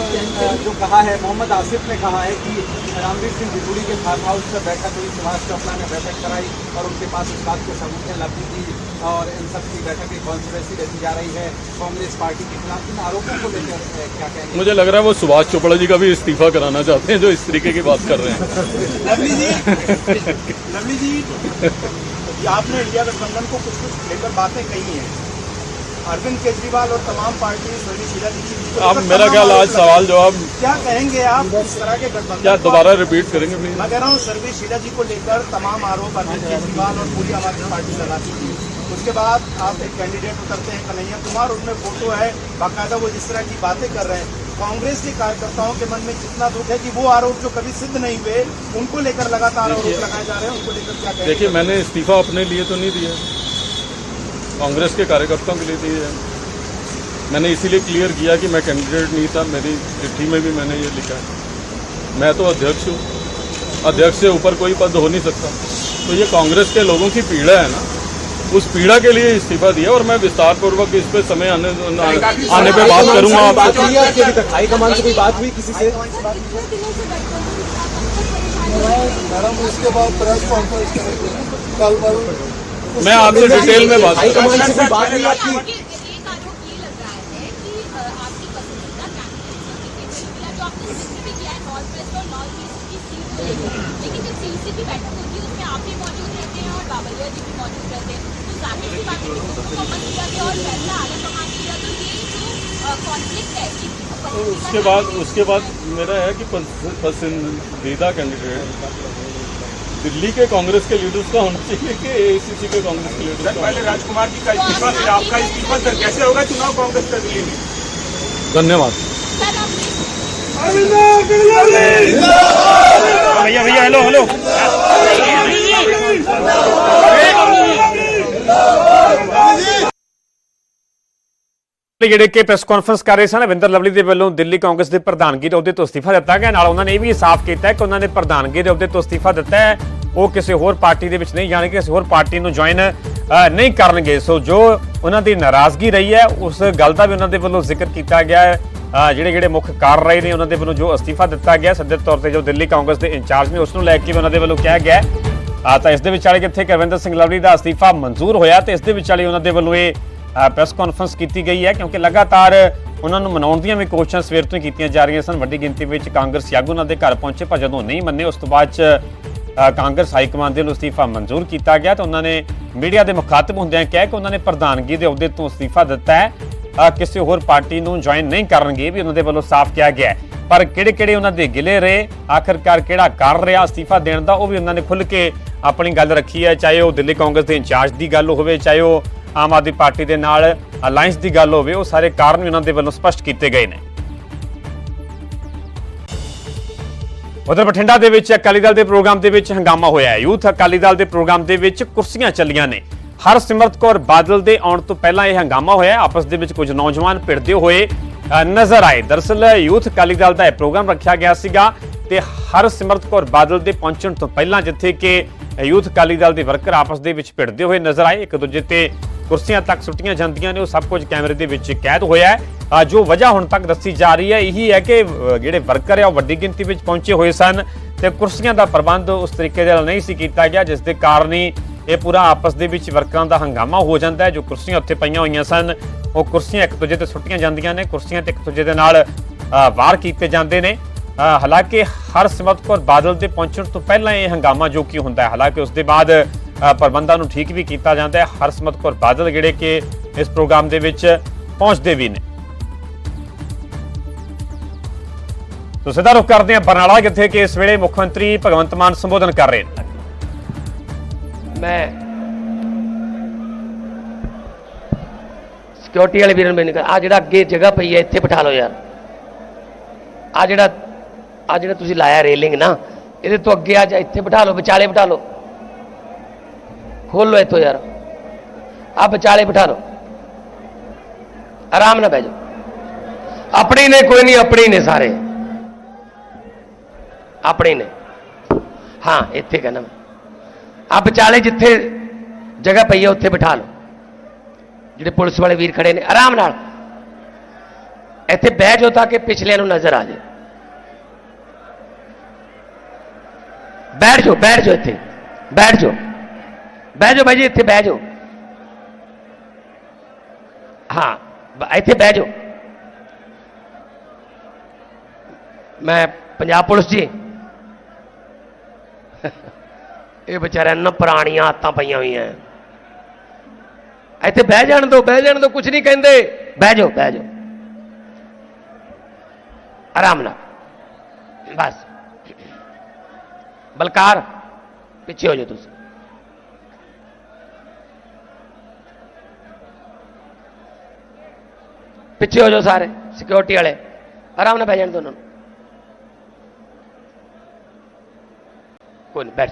जो कहा है मोहम्मद आसिफ ने कहा है कि रामवीर सिंह बिपुड़ी के फार्म हाउस पर बैठक हुई सुभाष चोपड़ा ने बैठक कराई और उनके पास इस बात के सबूत है। लवली जी और इन सब की बैठक की कॉन्स्पिरेसी रखी जा रही है। कांग्रेस पार्टी के खिलाफ इन आरोपों को लेकर क्या कहेंगे? मुझे लग रहा है वो सुभाष चोपड़ा जी का भी इस्तीफा कराना चाहते हैं जो इस तरीके की बात कर रहे हैं। लवली जी लवली जी आपने इंडिया गठबंधन को कुछ कुछ लेकर बातें कही हैं। अरविंद केजरीवाल और तमाम पार्टी शीला दीक्षित लेकर मेरा ख्याल आज सवाल जवाब? क्या कहेंगे आप इस तरह के गठबंधन क्या दोबारा रिपीट करेंगे मैं कह रहा हूँ सर्वी शीला जी को लेकर तमाम आरोप अरविंद केजरीवाल और पूरी आम आदमी पार्टी लगाती थी उसके बाद आप एक कैंडिडेट उतरते हैं कन्हैया कुमार उनमें फ़ोटो है बाकायदा वो जिस तरह की बातें कर रहे हैं। कांग्रेस के कार्यकर्ताओं के मन में कितना दुख है कि वो आरोप जो कभी सिद्ध नहीं हुए उनको लेकर लगातार आरोप लगाए जा रहे हैं उनको लेकर क्या देखिए मैंने इस्तीफा अपने लिए तो नहीं दिया। कांग्रेस के कार्यकर्ताओं के लिए दिए है। मैंने इसीलिए क्लियर किया कि मैं कैंडिडेट नहीं था मेरी चिट्ठी में भी मैंने ये लिखा है। मैं तो अध्यक्ष हूँ। अध्यक्ष से ऊपर कोई पद हो नहीं सकता। तो ये कांग्रेस के लोगों की पीड़ा है ना। उस पीड़ा के लिए इस्तीफा दिया और मैं विस्तार पूर्वक इस पे समय आने आने पे बात करूँगा आपसे। हाईकमान से कोई बात हुई किसी से? मैडम उसके बाद प्रेस कॉन्फ्रेंस कल मैं आपसे डिटेल में बात हाईकमान से कोई बात हुई आपकी एक आरोप ये लग रहा है कि अ, आपकी पसंदीदा जो आपने ज़िक्र भी किया है नॉर्थ वेस्ट और नॉर्थ ईस्ट की सीट को लेकर लेकिन जब की बैठक होती है उसमें आप भी मौजूद रहते हैं और बाबरिया जी भी मौजूद रहते हैं। तो ज़ाहिर सी बात है कि उसको किया गया और फैसला आगे कमान किया तो ये जो कॉन्फ्लिक्ट है उसके बाद उसके बाद मेरा है कि पसंदीदा कैंडिडेट दिल्ली के कांग्रेस के लीडर्स का होना चाहिए कि एआईसीसी के कांग्रेस के लीडर्स का चाहिए? राजकुमार जी का इस्तीफा फिर आपका इस्तीफा सर कैसे होगा चुनाव कांग्रेस का दिल्ली में? धन्यवाद। सर आप भैया भैया हेलो हेलो ਜਿਹੜੇ ਕਿ ਪ੍ਰੈਸ ਕਾਨਫਰੰਸ ਕਰ ਰਹੇ ਸਨ ਅਵਿੰਦਰ ਲਵਲੀ ਦੇ ਵੱਲੋਂ ਦਿੱਲੀ ਕਾਂਗਰਸ ਦੇ ਪ੍ਰਧਾਨਗੀ ਦੇ ਅਹੁਦੇ ਤੋਂ ਅਸਤੀਫਾ ਦਿੱਤਾ ਗਿਆ ਨਾਲ ਉਹਨਾਂ ਨੇ ਇਹ ਵੀ ਸਾਫ਼ ਕੀਤਾ ਹੈ ਕਿ ਉਹਨਾਂ ਨੇ ਪ੍ਰਧਾਨਗੀ ਦੇ ਅਹੁਦੇ ਤੋਂ ਅਸਤੀਫਾ ਦਿੱਤਾ ਹੈ ਉਹ ਕਿਸੇ ਹੋਰ ਪਾਰਟੀ ਦੇ ਵਿੱਚ ਨਹੀਂ ਜਾਣਗੇ ਕਿਸੇ ਹੋਰ ਪਾਰਟੀ ਨੂੰ ਜੁਆਇਨ ਨਹੀਂ ਕਰਨਗੇ ਸੋ ਜੋ ਉਹਨਾਂ ਦੀ ਨਾਰਾਜ਼ਗੀ ਰਹੀ ਹੈ ਉਸ ਗੱਲ ਦਾ ਵੀ ਉਹਨਾਂ ਦੇ ਵੱਲੋਂ ਜ਼ਿਕਰ ਕੀਤਾ ਗਿਆ ਹੈ ਅ, ਜਿਹੜੇ ਜਿਹੜੇ ਮੁੱਖ ਕਾਰ ਰਹੇ ਨੇ, ਉਹਨਾਂ ਦੇ ਵੱਲੋਂ ਜੋ ਅਸਤੀਫਾ ਦਿੱਤਾ ਗਿਆ, ਸਿੱਧੇ ਤੌਰ ਤੇ ਜੋ ਦਿੱਲੀ ਕਾਂਗਰਸ ਦੇ ਇੰਚਾਰਜ ਨੇ, ਉਸ ਨੂੰ ਲੈ ਕੇ ਉਹਨਾਂ ਦੇ ਵੱਲੋਂ ਕਿਹਾ ਗਿਆ ਆ ਤਾਂ ਇਸ ਦੇ ਵਿਚਾਲੇ ਕਿੱਥੇ? ਕਰਵਿੰਦਰ ਸਿੰਘ ਲਵਲੀ ਦਾ ਅਸਤੀਫਾ ਮਨਜ਼ੂਰ ਹੋਇਆ ਤੇ ਇਸ ਦੇ ਵਿਚਾਲੇ ਉਹਨਾਂ ਦੇ ਵੱਲੋਂ ਇਹ ਪ੍ਰੈਸ ਕਾਨਫਰੰਸ ਕੀਤੀ ਗਈ ਹੈ, ਕਿਉਂਕਿ ਲਗਾਤਾਰ ਉਹਨਾਂ ਨੂੰ ਮਨਾਉਣ ਦੀਆਂ ਵੀ ਕੋਸ਼ਿਸ਼ਾਂ ਸਵੇਰ ਤੋਂ ਹੀ ਕੀਤੀਆਂ ਜਾ ਰਹੀਆਂ ਸਨ। ਵੱਡੀ ਗਿਣਤੀ ਵਿੱਚ ਕਾਂਗਰਸੀ ਆਗੂ ਉਹਨਾਂ ਦੇ ਘਰ ਪਹੁੰਚੇ, ਪਰ ਜਦੋਂ ਨਹੀਂ ਮੰਨੇ, ਉਸ ਤੋਂ ਬਾਅਦ ਚ ਕਾਂਗਰਸ ਹਾਈ ਕਮਾਂਡ ਦੇ ਵੱਲੋਂ ਅਸਤੀਫਾ ਮਨਜ਼ੂਰ ਕੀਤਾ ਗਿਆ ਤੇ ਉਹਨਾਂ ਨੇ ਮੀਡੀਆ ਦੇ ਮੁਖਾਤਬ ਹੁੰਦਿਆਂ ਕਿਹਾ ਕਿ ਉਹਨਾਂ ਨੇ ਪ੍ਰਧਾਨਗੀ ਦੇ ਅਹੁਦੇ ਤੋਂ ਅਸਤੀਫਾ ਦਿੱਤਾ ਹੈ। ਕਿਸੇ ਹੋਰ ਪਾਰਟੀ ਨੂੰ ਜੁਆਇਨ ਨਹੀਂ ਕਰਨਗੇ, ਵੀ ਉਹਨਾਂ ਦੇ ਵੱਲੋਂ ਸਾਫ਼ ਕਿਹਾ ਗਿਆ ਪਰ ਕਿਹੜੇ ਕਿਹੜੇ ਉਹਨਾਂ ਦੇ ਗਿਲੇ ਰਹੇ? ਆਖਰਕਾਰ ਕਿਹੜਾ ਕਾਰਨ ਰਿਹਾ ਅਸਤੀਫਾ ਦੇਣ ਦਾ? ਉਹ ਵੀ ਉਹਨਾਂ ਨੇ ਖੁੱਲ ਕੇ ਆਪਣੀ ਗੱਲ ਰੱਖੀ ਹੈ। ਚਾਹੇ ਉਹ ਦਿੱਲੀ ਕਾਂਗਰਸ ਦੇ ਇੰਚਾਰਜ ਦੀ ਗੱਲ ਹੋਵੇ, ਚਾਹੇ ਉਹ ਆਮ ਆਦਮੀ ਪਾਰਟੀ ਦੇ ਨਾਲ ਅਲਾਈਅੰਸ ਦੀ ਗੱਲ ਹੋਵੇ, ਉਹ ਸਾਰੇ ਕਾਰਨ ਵੀ ਉਹਨਾਂ ਦੇ ਵੱਲੋਂ ਸਪਸ਼ਟ ਕੀਤੇ ਗਏ ਨੇ। ਉਧਰ ਬਠਿੰਡਾ ਦੇ ਵਿੱਚ ਅਕਾਲੀ ਦਲ ਦੇ ਪ੍ਰੋਗਰਾਮ ਦੇ ਵਿੱਚ ਹੰਗਾਮਾ ਹੋਇਆ ਹੈ। ਯੂਥ ਅਕਾਲੀ ਦਲ ਦੇ ਪ੍ਰੋਗਰਾਮ ਦੇ ਵਿੱਚ ਕੁਰਸੀਆਂ ਚੱਲੀਆਂ ਨੇ। ਹਰਸਿਮਰਤ ਕੌਰ ਬਾਦਲ ਦੇ ਆਉਣ ਤੋਂ ਪਹਿਲਾਂ ਇਹ ਹੰਗਾਮਾ ਹੋਇਆ। ਆਪਸ ਦੇ ਵਿੱਚ ਕੁਝ ਨੌਜਵਾਨ ਭਿੜਦੇ ਹੋਏ ਨਜ਼ਰ ਆਏ। ਦਰਅਸਲ ਯੂਥ ਅਕਾਲੀ ਦਲ ਦਾ ਇਹ ਪ੍ਰੋਗਰਾਮ ਰੱਖਿਆ ਗਿਆ ਸੀਗਾ ਤੇ ਹਰਸਿਮਰਤ ਕੌਰ ਬਾਦਲ ਦੇ ਪਹੁੰਚਣ ਤੋਂ ਪਹਿਲਾਂ ਜਿੱਥੇ ਕਿ ਯੂਥ ਅਕਾਲੀ ਦਲ ਦੇ ਵਰਕਰ ਆਪਸ ਦੇ ਵਿੱਚ ਭਿੜਦੇ ਹੋਏ ਨਜ਼ਰ ਆਏ। ਇੱਕ ਦੂਜੇ ਤੇ ਕੁਰਸੀਆਂ ਤੱਕ ਸੁੱਟੀਆਂ ਜਾਂਦੀਆਂ ਨੇ। ਉਹ ਸਭ ਕੁਝ ਕੈਮਰੇ ਦੇ ਵਿੱਚ ਕੈਦ ਹੋਇਆ ਹੈ। ਜੋ ਵਜ੍ਹਾ ਹੁਣ ਤੱਕ ਦੱਸੀ ਜਾ ਰਹੀ ਹੈ, ਇਹੀ ਹੈ ਕਿ ਜਿਹੜੇ ਵਰਕਰ ਆ, ਉਹ ਵੱਡੀ ਗਿਣਤੀ ਵਿੱਚ ਪਹੁੰਚੇ ਹੋਏ ਸਨ ਤੇ ਕੁਰਸੀਆਂ ਦਾ ਪ੍ਰਬੰਧ ਉਸ ਤਰੀਕੇ ਦੇ ਨਾਲ ਨਹੀਂ ਸੀ ਕੀਤਾ ਗਿਆ, ਜਿਸ ਦੇ ਕਾਰਨ ਹੀ ਇਹ ਪੂਰਾ ਆਪਸ ਦੇ ਵਿੱਚ ਵਰਕਰਾਂ ਦਾ ਹੰਗਾਮਾ ਹੋ ਜਾਂਦਾ ਹੈ ਜੋ ਕੁਰਸੀਆਂ ਉੱਥੇ ਪਈਆਂ ਹੋਈਆਂ ਸਨ। ਉਹ ਕੁਰਸੀਆਂ ਇੱਕ ਦੂਜੇ ਤੇ ਸੁੱਟੀਆਂ ਜਾਂਦੀਆਂ ਨੇ ਕੁਰਸੀਆਂ ਤੇ ਇੱਕ ਦੂਜੇ ਦੇ ਨਾਲ ਵਾਰ ਕੀਤੇ ਜਾਂਦੇ ਨੇ। ਅ, ਹਾਲਾਂਕਿ ਹਰਸਿਮਰਤ ਕੌਰ ਬਾਦਲ ਦੇ ਪਹੁੰਚਣ ਤੋਂ ਪਹਿਲਾਂ ਇਹ ਹੰਗਾਮਾ ਜੋ ਕੀ ਹੁੰਦਾ ਹੈ ਹਾਲਾਂਕਿ ਉਸ ਦੇ ਬਾਅਦ ਪ੍ਰਬੰਧਾਂ ਨੂੰ ਠੀਕ ਵੀ ਕੀਤਾ ਜਾਂਦਾ ਹੈ। ਹਰਸਿਮਰਤ ਕੌਰ ਬਾਦਲ ਜਿਹੜੇ ਕਿ ਇਸ ਪ੍ਰੋਗਰਾਮ ਦੇ ਵਿੱਚ ਪਹੁੰਚਦੇ ਵੀ ਨੇ। ਤੋ ਸਿੱਧਾ ਰੁਖ ਕਰਦੇ ਹਾਂ ਬਰਨਾਲਾ ਜਿੱਥੇ ਕਿ ਇਸ ਵੇਲੇ ਮੁੱਖ ਮੰਤਰੀ ਭਗਵੰਤ ਮਾਨ ਸੰਬੋਧਨ ਕਰ ਰਹੇ ਨੇ। ਮੈਂ ਸਿਕਿਉਰਿਟੀ ਵਾਲੇ ਵੀਰਾਂ ਨੂੰ ਬੇਨਤੀ ਆ ਜਿਹੜਾ ਅੱਗੇ ਜਗ੍ਹਾ ਪਈ ਹੈ, ਇੱਥੇ ਬਿਠਾ ਲਓ ਯਾਰ। ਆ ਜਿਹੜਾ ਆ ਜਿਹੜਾ ਤੁਸੀਂ ਲਾਇਆ ਰੇਲਿੰਗ ਨਾ, ਇਹਦੇ ਤੋਂ ਅੱਗੇ ਆ ਜਾ, ਇੱਥੇ ਬਿਠਾ ਲਓ, ਵਿਚਾਲੇ ਬਿਠਾ ਲਓ। ਖੋਲ ਲਓ ਇੱਥੋਂ ਯਾਰ। ਆ ਵਿਚਾਲੇ ਬਿਠਾ ਲਓ। ਆਰਾਮ ਨਾਲ ਬਹਿ ਜਾਓ। ਆਪਣੀ ਨੇ ਕੋਈ ਨਹੀਂ, ਆਪਣੀ ਨੇ ਸਾਰੇ। ਆਪਣੇ ਨੇ। ਹਾਂ, ਇੱਥੇ ਕਹਿੰਦਾ ਮੈਂ। ਆ ਵਿਚਾਲੇ ਜਿੱਥੇ ਜਗ੍ਹਾ ਪਈ ਹੈ ਉੱਥੇ ਬਿਠਾ ਲਓ। ਜਿਹੜੇ ਪੁਲਿਸ ਵਾਲੇ ਵੀਰ ਖੜੇ ਨੇ, ਆਰਾਮ ਨਾਲ। ਇੱਥੇ ਬਹਿ ਜਾਓ ਤਾਂ ਕਿ ਪਿਛਲਿਆਂ ਨੂੰ ਨਜ਼ਰ ਆ ਜਾਏ। ਬੈਠ ਜਾਓ ਬੈਠ ਜਾਓ ਇੱਥੇ। ਬੈਠ ਜਾਓ। ਬਹਿ ਜਾਓ ਬਾਈ ਜੀ, ਇੱਥੇ ਬਹਿ ਜਾਓ। ਹਾਂ, ਬ- ਇੱਥੇ ਬਹਿ ਜਾਓ। ਮੈਂ ਪੰਜਾਬ ਪੁਲਿਸ ਜੀ। ਇਹ ਵਿਚਾਰਿਆਂ ਨੂੰ ਪੁਰਾਣੀਆਂ ਆਦਤਾਂ ਪਈਆਂ ਹੋਈਆਂ। ਇੱਥੇ ਬਹਿ ਜਾਣ ਦੋ, ਬਹਿ ਜਾਣ ਦੋ ਕੁਝ ਨਹੀਂ ਕਹਿੰਦੇ। ਬਹਿ ਜਾਓ ਬਹਿ ਜਾਓ। ਆਰਾਮ ਨਾਲ। ਬਸ। ਬਲਕਾਰ, ਪਿੱਛੇ ਹੋ ਜਾਓ ਤੁਸੀਂ। ਪਿੱਛੇ ਹੋ ਜਾਓ ਸਾਰੇ ਸਿਕਿਉਰਿਟੀ ਵਾਲੇ। ਆਰਾਮ ਨਾਲ ਬਹਿ ਜਾਣ ਦਿਓ ਉਹਨਾਂ ਨੂੰ। ਕੋਈ ਨਹੀਂ ਬੈਠ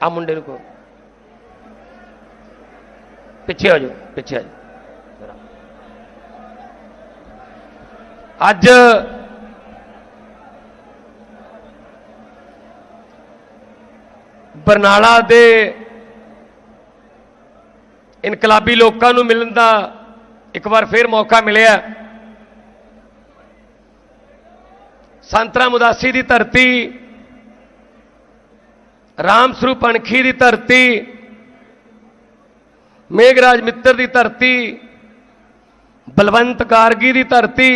ਆ ਮੁੰਡੇ ਨੂੰ ਕੋ ਪਿੱਛੇ ਹੋ ਜਾਓ, ਪਿੱਛੇ ਹੋ ਜਾਓ। ਅੱਜ ਬਰਨਾਲਾ ਦੇ ਇਨਕਲਾਬੀ ਲੋਕਾਂ ਨੂੰ ਮਿਲਣ ਦਾ ਇੱਕ ਵਾਰ ਫੇਰ ਮੌਕਾ ਮਿਲਿਆ। ਸੰਤਰਾ ਮੁਦਾਸੀ ਦੀ ਧਰਤੀ ਰਾਮ ਸਰੂਪ ਅਣਖੀ ਦੀ ਧਰਤੀ, ਮੇਘਰਾਜ ਮਿੱਤਰ ਦੀ ਧਰਤੀ, ਬਲਵੰਤ ਕਾਰਗੀ ਦੀ ਧਰਤੀ,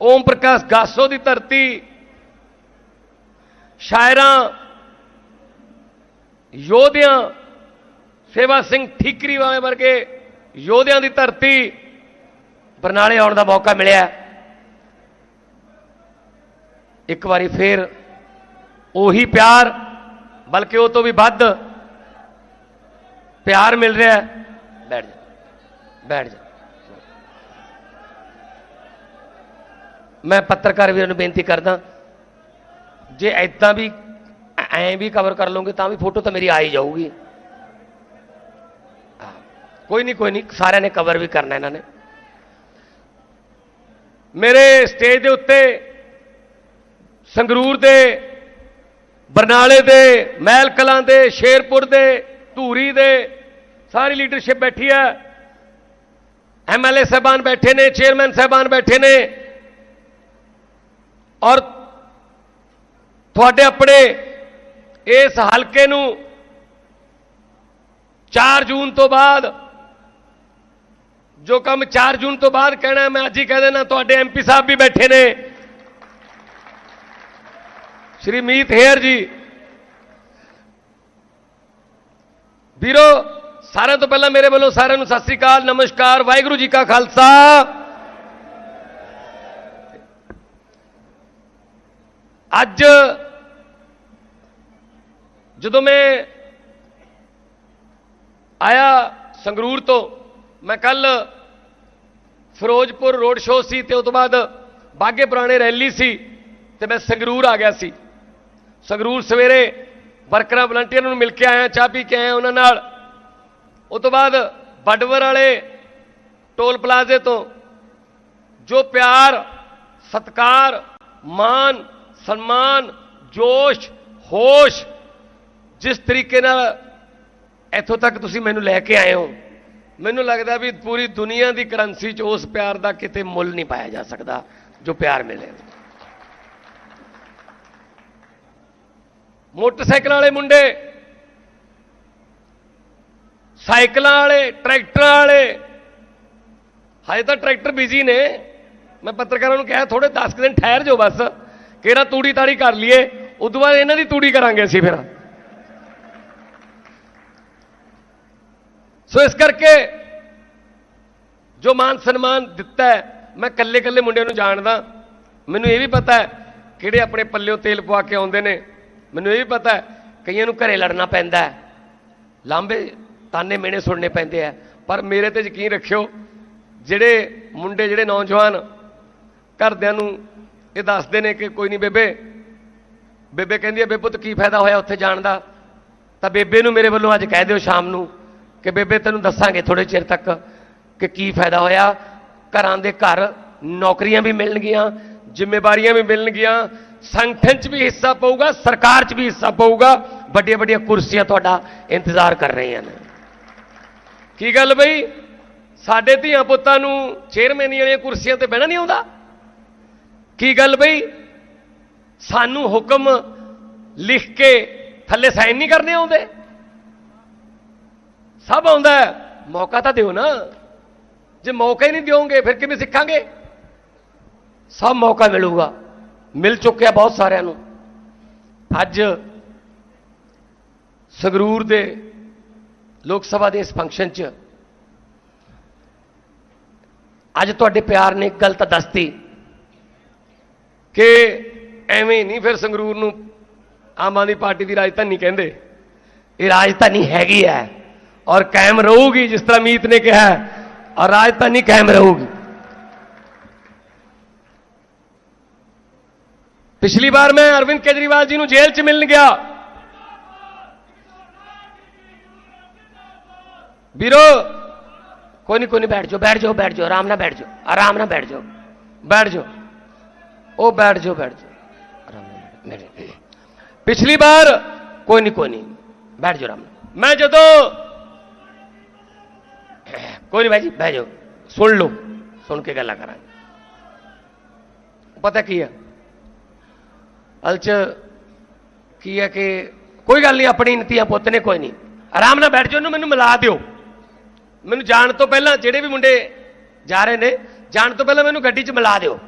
ਓਮ ਪ੍ਰਕਾਸ਼ ਗਾਸੋ ਦੀ ਧਰਤੀ, ਸ਼ਾਇਰਾਂ, ਯੋਧਿਆਂ, ਸੇਵਾ ਸਿੰਘ ਠੀਕਰੀ ਵਾਲੇ ਵਰਗੇ ਯੋਧਿਆਂ ਦੀ ਧਰਤੀ, ਬਰਨਾਲੇ ਆਉਣ ਦਾ ਮੌਕਾ ਮਿਲਿਆ। ਇੱਕ ਵਾਰੀ ਫੇਰ ਉਹੀ ਪਿਆਰ ਬਲਕਿ ਉਹ ਤੋਂ ਵੀ ਵੱਧ ਪਿਆਰ ਮਿਲ ਰਿਹਾ ਹੈ ਬੈਠ ਜਾ ਬੈਠ ਜਾ ਮੈਂ ਪੱਤਰਕਾਰ ਵੀਰਾਂ ਨੂੰ ਬੇਨਤੀ ਕਰਦਾ ਜੇ ਐਦਾਂ ਵੀ ਐਂ ਵੀ ਕਵਰ ਕਰ ਲਓਗੇ ਤਾਂ ਵੀ ਫੋਟੋ ਤਾਂ ਮੇਰੀ ਆ ਹੀ ਜਾਊਗੀ ਹਾਂ, ਕੋਈ ਨਹੀਂ ਕੋਈ ਨਹੀਂ ਸਾਰਿਆਂ ਨੇ ਕਵਰ ਵੀ ਕਰਨਾ ਇਹਨਾਂ ਨੇ ਮੇਰੇ ਸਟੇਜ ਦੇ ਉੱਤੇ ਸੰਗਰੂਰ ਦੇ ਬਰਨਾਲੇ ਦੇ ਮਹਿਲ ਕਲਾਂ ਦੇ, ਸ਼ੇਰਪੁਰ ਦੇ, ਧੂਰੀ ਦੇ, ਸਾਰੀ ਲੀਡਰਸ਼ਿਪ ਬੈਠੀ ਹੈ। ਐਮਐਲਏ ਸਾਹਿਬਾਨ ਬੈਠੇ ਨੇ, ਚੇਅਰਮੈਨ ਸਾਹਿਬਾਨ ਬੈਠੇ ਨੇ। ਔਰ ਤੁਹਾਡੇ ਆਪਣੇ ਇਸ ਹਲਕੇ ਨੂੰ 4 ਜੂਨ ਤੋਂ ਬਾਅਦ, ਜੋ ਕੰਮ 4 ਜੂਨ ਤੋਂ ਬਾਅਦ ਕਹਿਣਾ ਮੈਂ ਅੱਜ ਹੀ ਕਹਿ ਦੇਣਾ ਤੁਹਾਡੇ ਐਮਪੀ ਸਾਹਿਬ ਵੀ ਬੈਠੇ ਨੇ। ਸ਼੍ਰੀ ਮੀਤ ਹੇਅਰ ਜੀ। ਵੀਰੋ, ਸਾਰਿਆਂ ਤੋਂ ਪਹਿਲਾਂ ਮੇਰੇ ਵੱਲੋਂ ਸਾਰਿਆਂ ਨੂੰ ਸਤਿ ਸ੍ਰੀ ਅਕਾਲ, ਨਮਸਕਾਰ, ਵਾਹਿਗੁਰੂ ਜੀ ਕਾ ਖਾਲਸਾ। ਅੱਜ ਜਦੋਂ ਮੈਂ ਆਇਆ ਸੰਗਰੂਰ ਤੋਂ, ਮੈਂ ਕੱਲ ਫਿਰੋਜ਼ਪੁਰ ਰੋਡ ਸ਼ੋਅ ਸੀ ਤੇ ਉਸ ਤੋਂ ਬਾਅਦ ਬਾਗੇ ਪੁਰਾਣੇ ਰੈਲੀ ਸੀ ਤੇ ਮੈਂ ਸੰਗਰੂਰ ਆ ਗਿਆ ਸੀ। ਸੰਗਰੂਰ ਸਵੇਰੇ ਵਰਕਰਾਂ, ਵਲੰਟੀਅਰਾਂ ਨੂੰ ਮਿਲ ਕੇ ਆਇਆ, ਚਾਹ ਪੀ ਕੇ ਆਇਆ ਉਹਨਾਂ ਨਾਲ। ਉਸ ਤੋਂ ਬਾਅਦ ਬਡਵਰ ਵਾਲੇ ਟੋਲ ਪਲਾਜ਼ੇ ਤੋਂ ਜੋ ਪਿਆਰ, ਸਤਕਾਰ ਮਾਨ ਸਨਮਾਨ, ਜੋਸ਼, ਹੋਸ਼, ਜਿਸ ਤਰੀਕੇ ਨਾਲ ਇੱਥੋਂ ਤੱਕ ਤੁਸੀਂ ਮੈਨੂੰ ਲੈ ਕੇ ਆਏ ਹੋ, ਮੈਨੂੰ ਲੱਗਦਾ ਵੀ ਪੂਰੀ ਦੁਨੀਆ ਦੀ ਕਰੰਸੀ 'ਚ ਉਸ ਪਿਆਰ ਦਾ ਕਿਤੇ ਮੁੱਲ ਨਹੀਂ ਪਾਇਆ ਜਾ ਸਕਦਾ ਜੋ ਪਿਆਰ ਮਿਲੇ। ਮੋਟਰਸਾਈਕਲ ਵਾਲੇ ਮੁੰਡੇ, ਸਾਈਕਲਾਂ ਵਾਲੇ, ਟਰੈਕਟਰਾਂ ਵਾਲੇ। ਹਜੇ ਤਾਂ ਟਰੈਕਟਰ ਬਿਜ਼ੀ ਨੇ। ਮੈਂ ਪੱਤਰਕਾਰਾਂ ਨੂੰ ਕਿਹਾ ਥੋੜੇ 10 ਕੁ ਦਿਨ ਠਹਿਰ ਜਾਓ ਬਸ। ਕਿਹੜਾ ਤੂੜੀ ਤਾੜੀ ਕਰ ਲਈਏ, ਉਦੋਂ ਬਾਅਦ ਇਹਨਾਂ ਦੀ ਤੂੜੀ ਕਰਾਂਗੇ ਅਸੀਂ ਫਿਰ। ਸੋ ਇਸ ਕਰਕੇ ਜੋ ਮਾਨ ਸਨਮਾਨ ਦਿੱਤਾ ਹੈ, ਮੈਂ ਕੱਲੇ ਕੱਲੇ ਮੁੰਡਿਆਂ ਨੂੰ ਜਾਣਦਾ। ਮੈਨੂੰ ਇਹ ਵੀ ਪਤਾ ਹੈ, ਕਿਹੜੇ ਆਪਣੇ ਪੱਲਿਓ ਤੇਲ ਪਵਾ ਕੇ ਆਉਂਦੇ ਨੇ। ਮੈਨੂੰ ਇਹ ਵੀ ਪਤਾ ਹੈ, ਕਈਆਂ ਨੂੰ ਘਰੇ ਲੜਨਾ ਪੈਂਦਾ ਹੈ। ਲਾਂਬੇ ਤਾਨੇ ਮੇਣੇ ਸੁਣਨੇ ਪੈਂਦੇ ਆ। ਪਰ ਮੇਰੇ ਤੇ ਯਕੀਨ ਰੱਖਿਓ, ਜਿਹੜੇ ਮੁੰਡੇ, ਜਿਹੜੇ ਨੌਜਵਾਨ ਘਰਦਿਆਂ ਨੂੰ ਇਹ ਦੱਸਦੇ ਨੇ ਕਿ ਕੋਈ ਨਹੀਂ ਬੇਬੇ ਬੇਬੇ ਕਹਿੰਦੀ ਹੈ, ਬੇਬੇ ਕੀ ਫਾਇਦਾ ਹੋਇਆ ਉੱਥੇ ਜਾਣ ਦਾ? ਤਾਂ ਬੇਬੇ ਨੂੰ ਮੇਰੇ ਵੱਲੋਂ ਅੱਜ ਕਹਿ ਦਿਓ ਸ਼ਾਮ ਨੂੰ ਕਿ ਬੇਬੇ, ਤੈਨੂੰ ਦੱਸਾਂਗੇ ਥੋੜੇ ਚਿਰ ਤੱਕ ਕਿ ਕੀ ਫਾਇਦਾ ਹੋਇਆ। ਘਰਾਂ ਦੇ ਘਰ ਨੌਕਰੀਆਂ ਵੀ ਮਿਲਣਗੀਆਂ, ਜ਼ਿੰਮੇਵਾਰੀਆਂ ਵੀ ਮਿਲਣਗੀਆਂ ਸੰਗਠਨ 'ਚ ਵੀ ਹਿੱਸਾ ਪਊਗਾ, ਸਰਕਾਰ 'ਚ ਵੀ ਹਿੱਸਾ ਪਊਗਾ। ਵੱਡੀਆਂ ਵੱਡੀਆਂ ਕੁਰਸੀਆਂ ਤੁਹਾਡਾ ਇੰਤਜ਼ਾਰ ਕਰ ਰਹੀਆਂ ਨੇ। ਕੀ ਗੱਲ ਬਈ? ਸਾਡੇ ਧੀਆਂ ਪੁੱਤਾਂ ਨੂੰ ਚੇਅਰਮੈਨੀ ਵਾਲੀਆਂ ਕੁਰਸੀਆਂ ਤੇ ਬਹਿਣਾ ਨਹੀਂ ਆਉਂਦਾ? ਕੀ ਗੱਲ ਬਈ? ਸਾਨੂੰ ਹੁਕਮ ਲਿਖ ਕੇ ਥੱਲੇ ਸਾਈਨ ਨਹੀਂ ਕਰਨੇ ਆਉਂਦੇ? ਸਭ ਆਉਂਦਾ ਮੌਕਾ ਤਾਂ ਦਿਓ ਨਾ। ਜੇ ਮੌਕਾ ਹੀ ਨਹੀਂ ਦਿਓਗੇ, ਫਿਰ ਕਿਵੇਂ ਸਿੱਖਾਂਗੇ? ਸਭ ਮੌਕਾ ਮਿਲੂਗਾ। ਮਿਲ ਚੁੱਕਿਆ ਬਹੁਤ ਸਾਰਿਆਂ ਨੂੰ। ਅੱਜ ਸੰਗਰੂਰ ਦੇ ਲੋਕ ਸਭਾ ਦੇ ਇਸ ਫੰਕਸ਼ਨ 'ਚ ਅੱਜ ਤੁਹਾਡੇ ਪਿਆਰ ਨੇ ਇੱਕ ਗੱਲ ਤਾਂ ਦੱਸਤੀ ਕਿ ਐਵੇਂ ਨਹੀਂ ਫਿਰ ਸੰਗਰੂਰ ਨੂੰ ਆਮ ਆਦਮੀ ਪਾਰਟੀ ਦੀ ਰਾਜਧਾਨੀ ਕਹਿੰਦੇ। ਇਹ ਰਾਜਧਾਨੀ ਹੈਗੀ ਹੈ ਔਰ ਕਾਇਮ ਰਹੂਗੀ ਜਿਸ ਤਰ੍ਹਾਂ ਮੀਤ ਨੇ ਕਿਹਾ ਔਰ ਰਾਜਧਾਨੀ ਕਾਇਮ ਰਹੂਗੀ। ਪਿਛਲੀ ਵਾਰ ਮੈਂ ਅਰਵਿੰਦ ਕੇਜਰੀਵਾਲ ਜੀ ਨੂੰ ਜੇਲ੍ਹ 'ਚ ਮਿਲਣ ਗਿਆ। ਵੀਰੋ, ਕੋਈ ਨਹੀਂ ਕੋਈ ਨਹੀਂ ਬੈਠ ਜਾਓ ਬੈਠ ਜਾਓ ਬੈਠ ਜਾਓ, ਆਰਾਮ ਨਾਲ ਬੈਠ ਜਾਓ, ਆਰਾਮ ਨਾਲ ਬੈਠ ਜਾਓ ਬੈਠ ਜਾਓ। ਉਹ ਬੈਠ ਜਾਓ ਬੈਠ ਜਾਓ। ਆਰਾਮ ਨਾਲ ਬੈਠ ਪਿਛਲੀ ਵਾਰ, ਕੋਈ ਨਹੀਂ ਕੋਈ ਨਹੀਂ ਬੈਠ ਜਾਓ, ਆਰਾਮ ਮੈਂ ਜਦੋਂ ਕੋਈ ਨਹੀਂ ਭਾਈ ਜੀ ਬਹਿ ਜਾਓ, ਸੁਣ ਲਓ, ਸੁਣ ਕੇ ਗੱਲਾਂ ਕਰਾਂਗੇ। ਪਤਾ ਕੀ ਹੈ ਅਲ ਚ ਕੀ ਹੈ ਕਿ ਕੋਈ ਗੱਲ ਨਹੀਂ, ਆਪਣੀ ਨੀਤੀਆਂ ਪੁੱਤ ਨੇ, ਕੋਈ ਨਹੀਂ। ਆਰਾਮ ਨਾਲ ਬੈਠ ਜਾਓ, ਉਹਨੂੰ ਮੈਨੂੰ ਮਿਲਾ ਦਿਓ। ਮੈਨੂੰ ਜਾਣ ਤੋਂ ਪਹਿਲਾਂ ਜਿਹੜੇ ਵੀ ਮੁੰਡੇ ਜਾ ਰਹੇ ਨੇ, ਜਾਣ ਤੋਂ ਪਹਿਲਾਂ ਮੈਨੂੰ ਗੱਡੀ 'ਚ ਮਿਲਾ ਦਿਓ।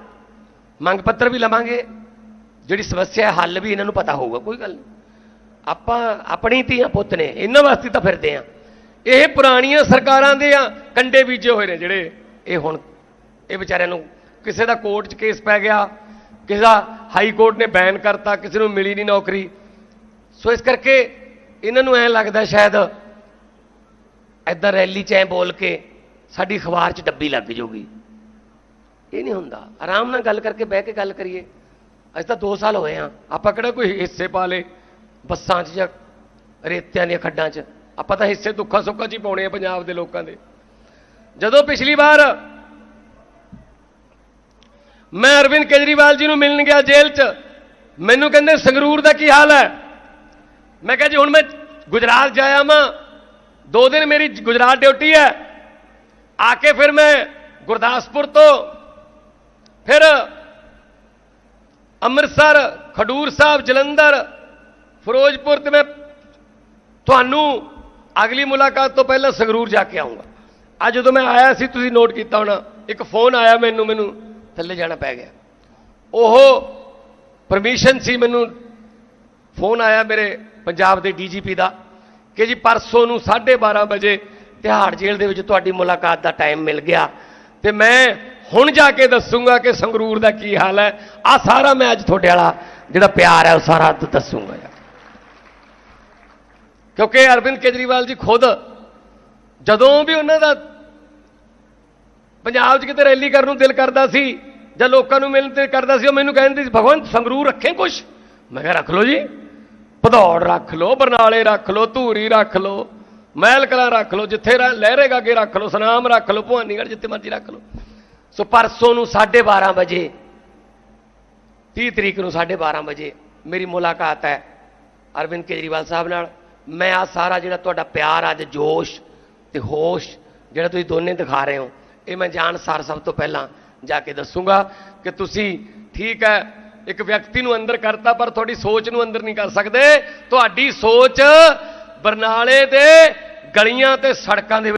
ਮੰਗ ਪੱਤਰ ਵੀ ਲਵਾਂਗੇ। ਜਿਹੜੀ ਸਮੱਸਿਆ ਹੱਲ ਵੀ ਇਹਨਾਂ ਨੂੰ ਪਤਾ ਹੋਊਗਾ, ਕੋਈ ਗੱਲ ਨਹੀਂ। ਆਪਾਂ ਆਪਣੀ ਧੀਆਂ ਪੁੱਤ ਨੇ, ਇਹਨਾਂ ਵਾਸਤੇ ਤਾਂ ਫਿਰਦੇ ਆ ਇਹ ਪੁਰਾਣੀਆਂ ਸਰਕਾਰਾਂ ਦੇ ਆ, ਕੰਡੇ ਬੀਜੇ ਹੋਏ ਨੇ ਜਿਹੜੇ। ਇਹ ਹੁਣ ਇਹ ਵਿਚਾਰਿਆਂ ਨੂੰ ਕਿਸੇ ਦਾ ਕੋਰਟ 'ਚ ਕੇਸ ਪੈ ਗਿਆ ਕਿਸੇ ਦਾ ਹਾਈ ਕੋਰਟ ਨੇ ਬੈਨ ਕਰਤਾ, ਕਿਸੇ ਨੂੰ ਮਿਲੀ ਨਹੀਂ ਨੌਕਰੀ। ਸੋ ਇਸ ਕਰਕੇ ਇਹਨਾਂ ਨੂੰ ਐਂ ਲੱਗਦਾ ਸ਼ਾਇਦ ਐਦਾਂ ਰੈਲੀ 'ਚ ਐਂ ਬੋਲ ਕੇ ਸਾਡੀ ਅਖਬਾਰ 'ਚ ਡੱਬੀ ਲੱਗ ਜਾਊਗੀ ਇਹ ਨਹੀਂ ਹੁੰਦਾ। ਆਰਾਮ ਨਾਲ ਗੱਲ ਕਰਕੇ ਬਹਿ ਕੇ ਗੱਲ ਕਰੀਏ। ਅੱਜ ਤਾਂ 2 ਸਾਲ ਹੋਏ ਆ ਆਪਾਂ ਕਿਹੜਾ ਕੋਈ ਹਿੱਸੇ ਪਾ ਲੇ ਬੱਸਾਂ 'ਚ ਜਾਂ ਰੇਤਿਆਂ ਦੀਆਂ ਖੱਡਾਂ 'ਚ? ਆਪਾਂ ਤਾਂ ਹਿੱਸੇ ਦੁੱਖਾਂ ਸੁੱਖਾਂ 'ਚ ਹੀ ਪਾਉਣੇ ਆ ਪੰਜਾਬ ਦੇ ਲੋਕਾਂ ਦੇ। ਜਦੋਂ ਪਿਛਲੀ ਵਾਰ ਮੈਂ ਅਰਵਿੰਦ ਕੇਜਰੀਵਾਲ ਜੀ ਨੂੰ ਮਿਲਣ ਗਿਆ ਜੇਲ੍ਹ 'ਚ। ਮੈਨੂੰ ਕਹਿੰਦੇ, ਸੰਗਰੂਰ ਦਾ ਕੀ ਹਾਲ ਹੈ? ਮੈਂ ਕਿਹਾ ਜੀ, ਹੁਣ ਮੈਂ ਗੁਜਰਾਤ ਜਾਇਆ ਮਾਂ ਦੋ ਦਿਨ ਮੇਰੀ ਗੁਜਰਾਤ ਡਿਊਟੀ ਹੈ। ਆ ਕੇ ਫਿਰ ਮੈਂ ਗੁਰਦਾਸਪੁਰ ਤੋਂ ਫਿਰ ਅੰਮ੍ਰਿਤਸਰ, ਖਡੂਰ ਸਾਹਿਬ, ਜਲੰਧਰ, ਫਿਰੋਜ਼ਪੁਰ ਤੇ ਮੈਂ ਤੁਹਾਨੂੰ ਅਗਲੀ ਮੁਲਾਕਾਤ ਤੋਂ ਪਹਿਲਾਂ ਸੰਗਰੂਰ ਜਾ ਕੇ ਆਉਂਗਾ ਅੱਜ ਜਦੋਂ ਮੈਂ ਆਇਆ ਸੀ, ਤੁਸੀਂ ਨੋਟ ਕੀਤਾ ਹੋਣਾ, ਇੱਕ ਫੋਨ ਆਇਆ ਮੈਨੂੰ ਮੈਨੂੰ। ਥੱਲੇ ਜਾਣਾ ਪੈ ਗਿਆ। ਉਹ ਪਰਮਿਸ਼ਨ ਸੀ ਮੈਨੂੰ। ਫੋਨ ਆਇਆ ਮੇਰੇ ਪੰਜਾਬ ਦੇ ਡੀਜੀਪੀ ਦਾ ਕਿ ਜੀ ਪਰਸੋਂ ਨੂੰ 12:30 ਵਜੇ ਤਿਹਾੜ ਜੇਲ੍ਹ ਦੇ ਵਿੱਚ ਤੁਹਾਡੀ ਮੁਲਾਕਾਤ ਦਾ ਟਾਈਮ ਮਿਲ ਗਿਆ। ਤੇ ਮੈਂ ਹੁਣ ਜਾ ਕੇ ਦੱਸੂਗਾ ਕਿ ਸੰਗਰੂਰ ਦਾ ਕੀ ਹਾਲ ਹੈ। ਆ ਸਾਰਾ ਮੈਂ ਅੱਜ ਤੁਹਾਡੇ ਵਾਲਾ ਜਿਹੜਾ ਪਿਆਰ ਹੈ, ਉਹ ਸਾਰਾ ਦ- ਦੱਸੂਗਾ ਕਿਉਂਕਿ ਅਰਵਿੰਦ ਕੇਜਰੀਵਾਲ ਜੀ ਖੁਦ ਜਦੋਂ ਵੀ ਉਹਨਾਂ ਦਾ ਪੰਜਾਬ 'ਚ ਕਿਤੇ ਰੈਲੀ ਕਰਨ ਨੂੰ ਦਿਲ ਕਰਦਾ ਸੀ ਜਾਂ ਲੋਕਾਂ ਨੂੰ ਮਿਲਣ ਤੇ ਕਰਦਾ ਸੀ, ਉਹ ਮੈਨੂੰ ਕਹਿੰਦੇ ਸੀ, ਭਗਵੰਤ, ਸੰਗਰੂਰ ਰੱਖੇ ਕੁਛ? ਮੈਂ ਕਿਹਾ, ਰੱਖ ਲਓ ਜੀ। ਭਦੌੜ ਰੱਖ ਲਓ, ਬਰਨਾਲੇ ਰੱਖ ਲਓ, ਧੂਰੀ ਰੱਖ ਲਓ ਮਹਿਲ ਕਲਾ ਰੱਖ ਲਓ, ਜਿੱਥੇ ਲਹਿਰੇਗਾ ਕੇ ਰੱਖ ਲਓ, ਸਨਾਮ ਰੱਖ ਲਓ, ਭਵਾਨੀਗੜ੍ਹ ਜਿੱਥੇ ਮਰਜ਼ੀ ਰੱਖ ਲਓ। ਸੋ ਪਰਸੋਂ ਨੂੰ 12:30 ਵਜੇ 30 ਤਰੀਕ ਨੂੰ 12:30 ਵਜੇ ਮੇਰੀ ਮੁਲਾਕਾਤ ਹੈ ਅਰਵਿੰਦ ਕੇਜਰੀਵਾਲ ਸਾਹਿਬ ਨਾਲ। ਮੈਂ ਆ ਸਾਰਾ ਜਿਹੜਾ ਤੁਹਾਡਾ ਪਿਆਰ, ਅੱਜ ਜੋਸ਼ ਤੇ ਹੋਸ਼ ਜਿਹੜਾ ਤੁਸੀਂ ਦੋਨੇ ਦਿਖਾ ਰਹੇ ਹੋ, ਇਹ ਮੈਂ ਜਾਣ ਸਾਰ ਸਭ ਤੋਂ ਪਹਿਲਾਂ ਜਾ ਕੇ ਦੱਸੂਗਾ ਕਿ ਤੁਸੀਂ ਠੀਕ ਹੈ, ਇੱਕ ਵਿਅਕਤੀ ਨੂੰ ਅੰਦਰ ਕਰਤਾ, ਪਰ ਤੁਹਾਡੀ ਸੋਚ ਨੂੰ ਅੰਦਰ ਨਹੀਂ ਕਰ ਸਕਦੇ। ਤੁਹਾਡੀ ਸੋਚ ਬਰਨਾਲੇ ਦੇ ਗਲੀਆਂ ਤੇ ਸੜਕਾਂ ਦੇ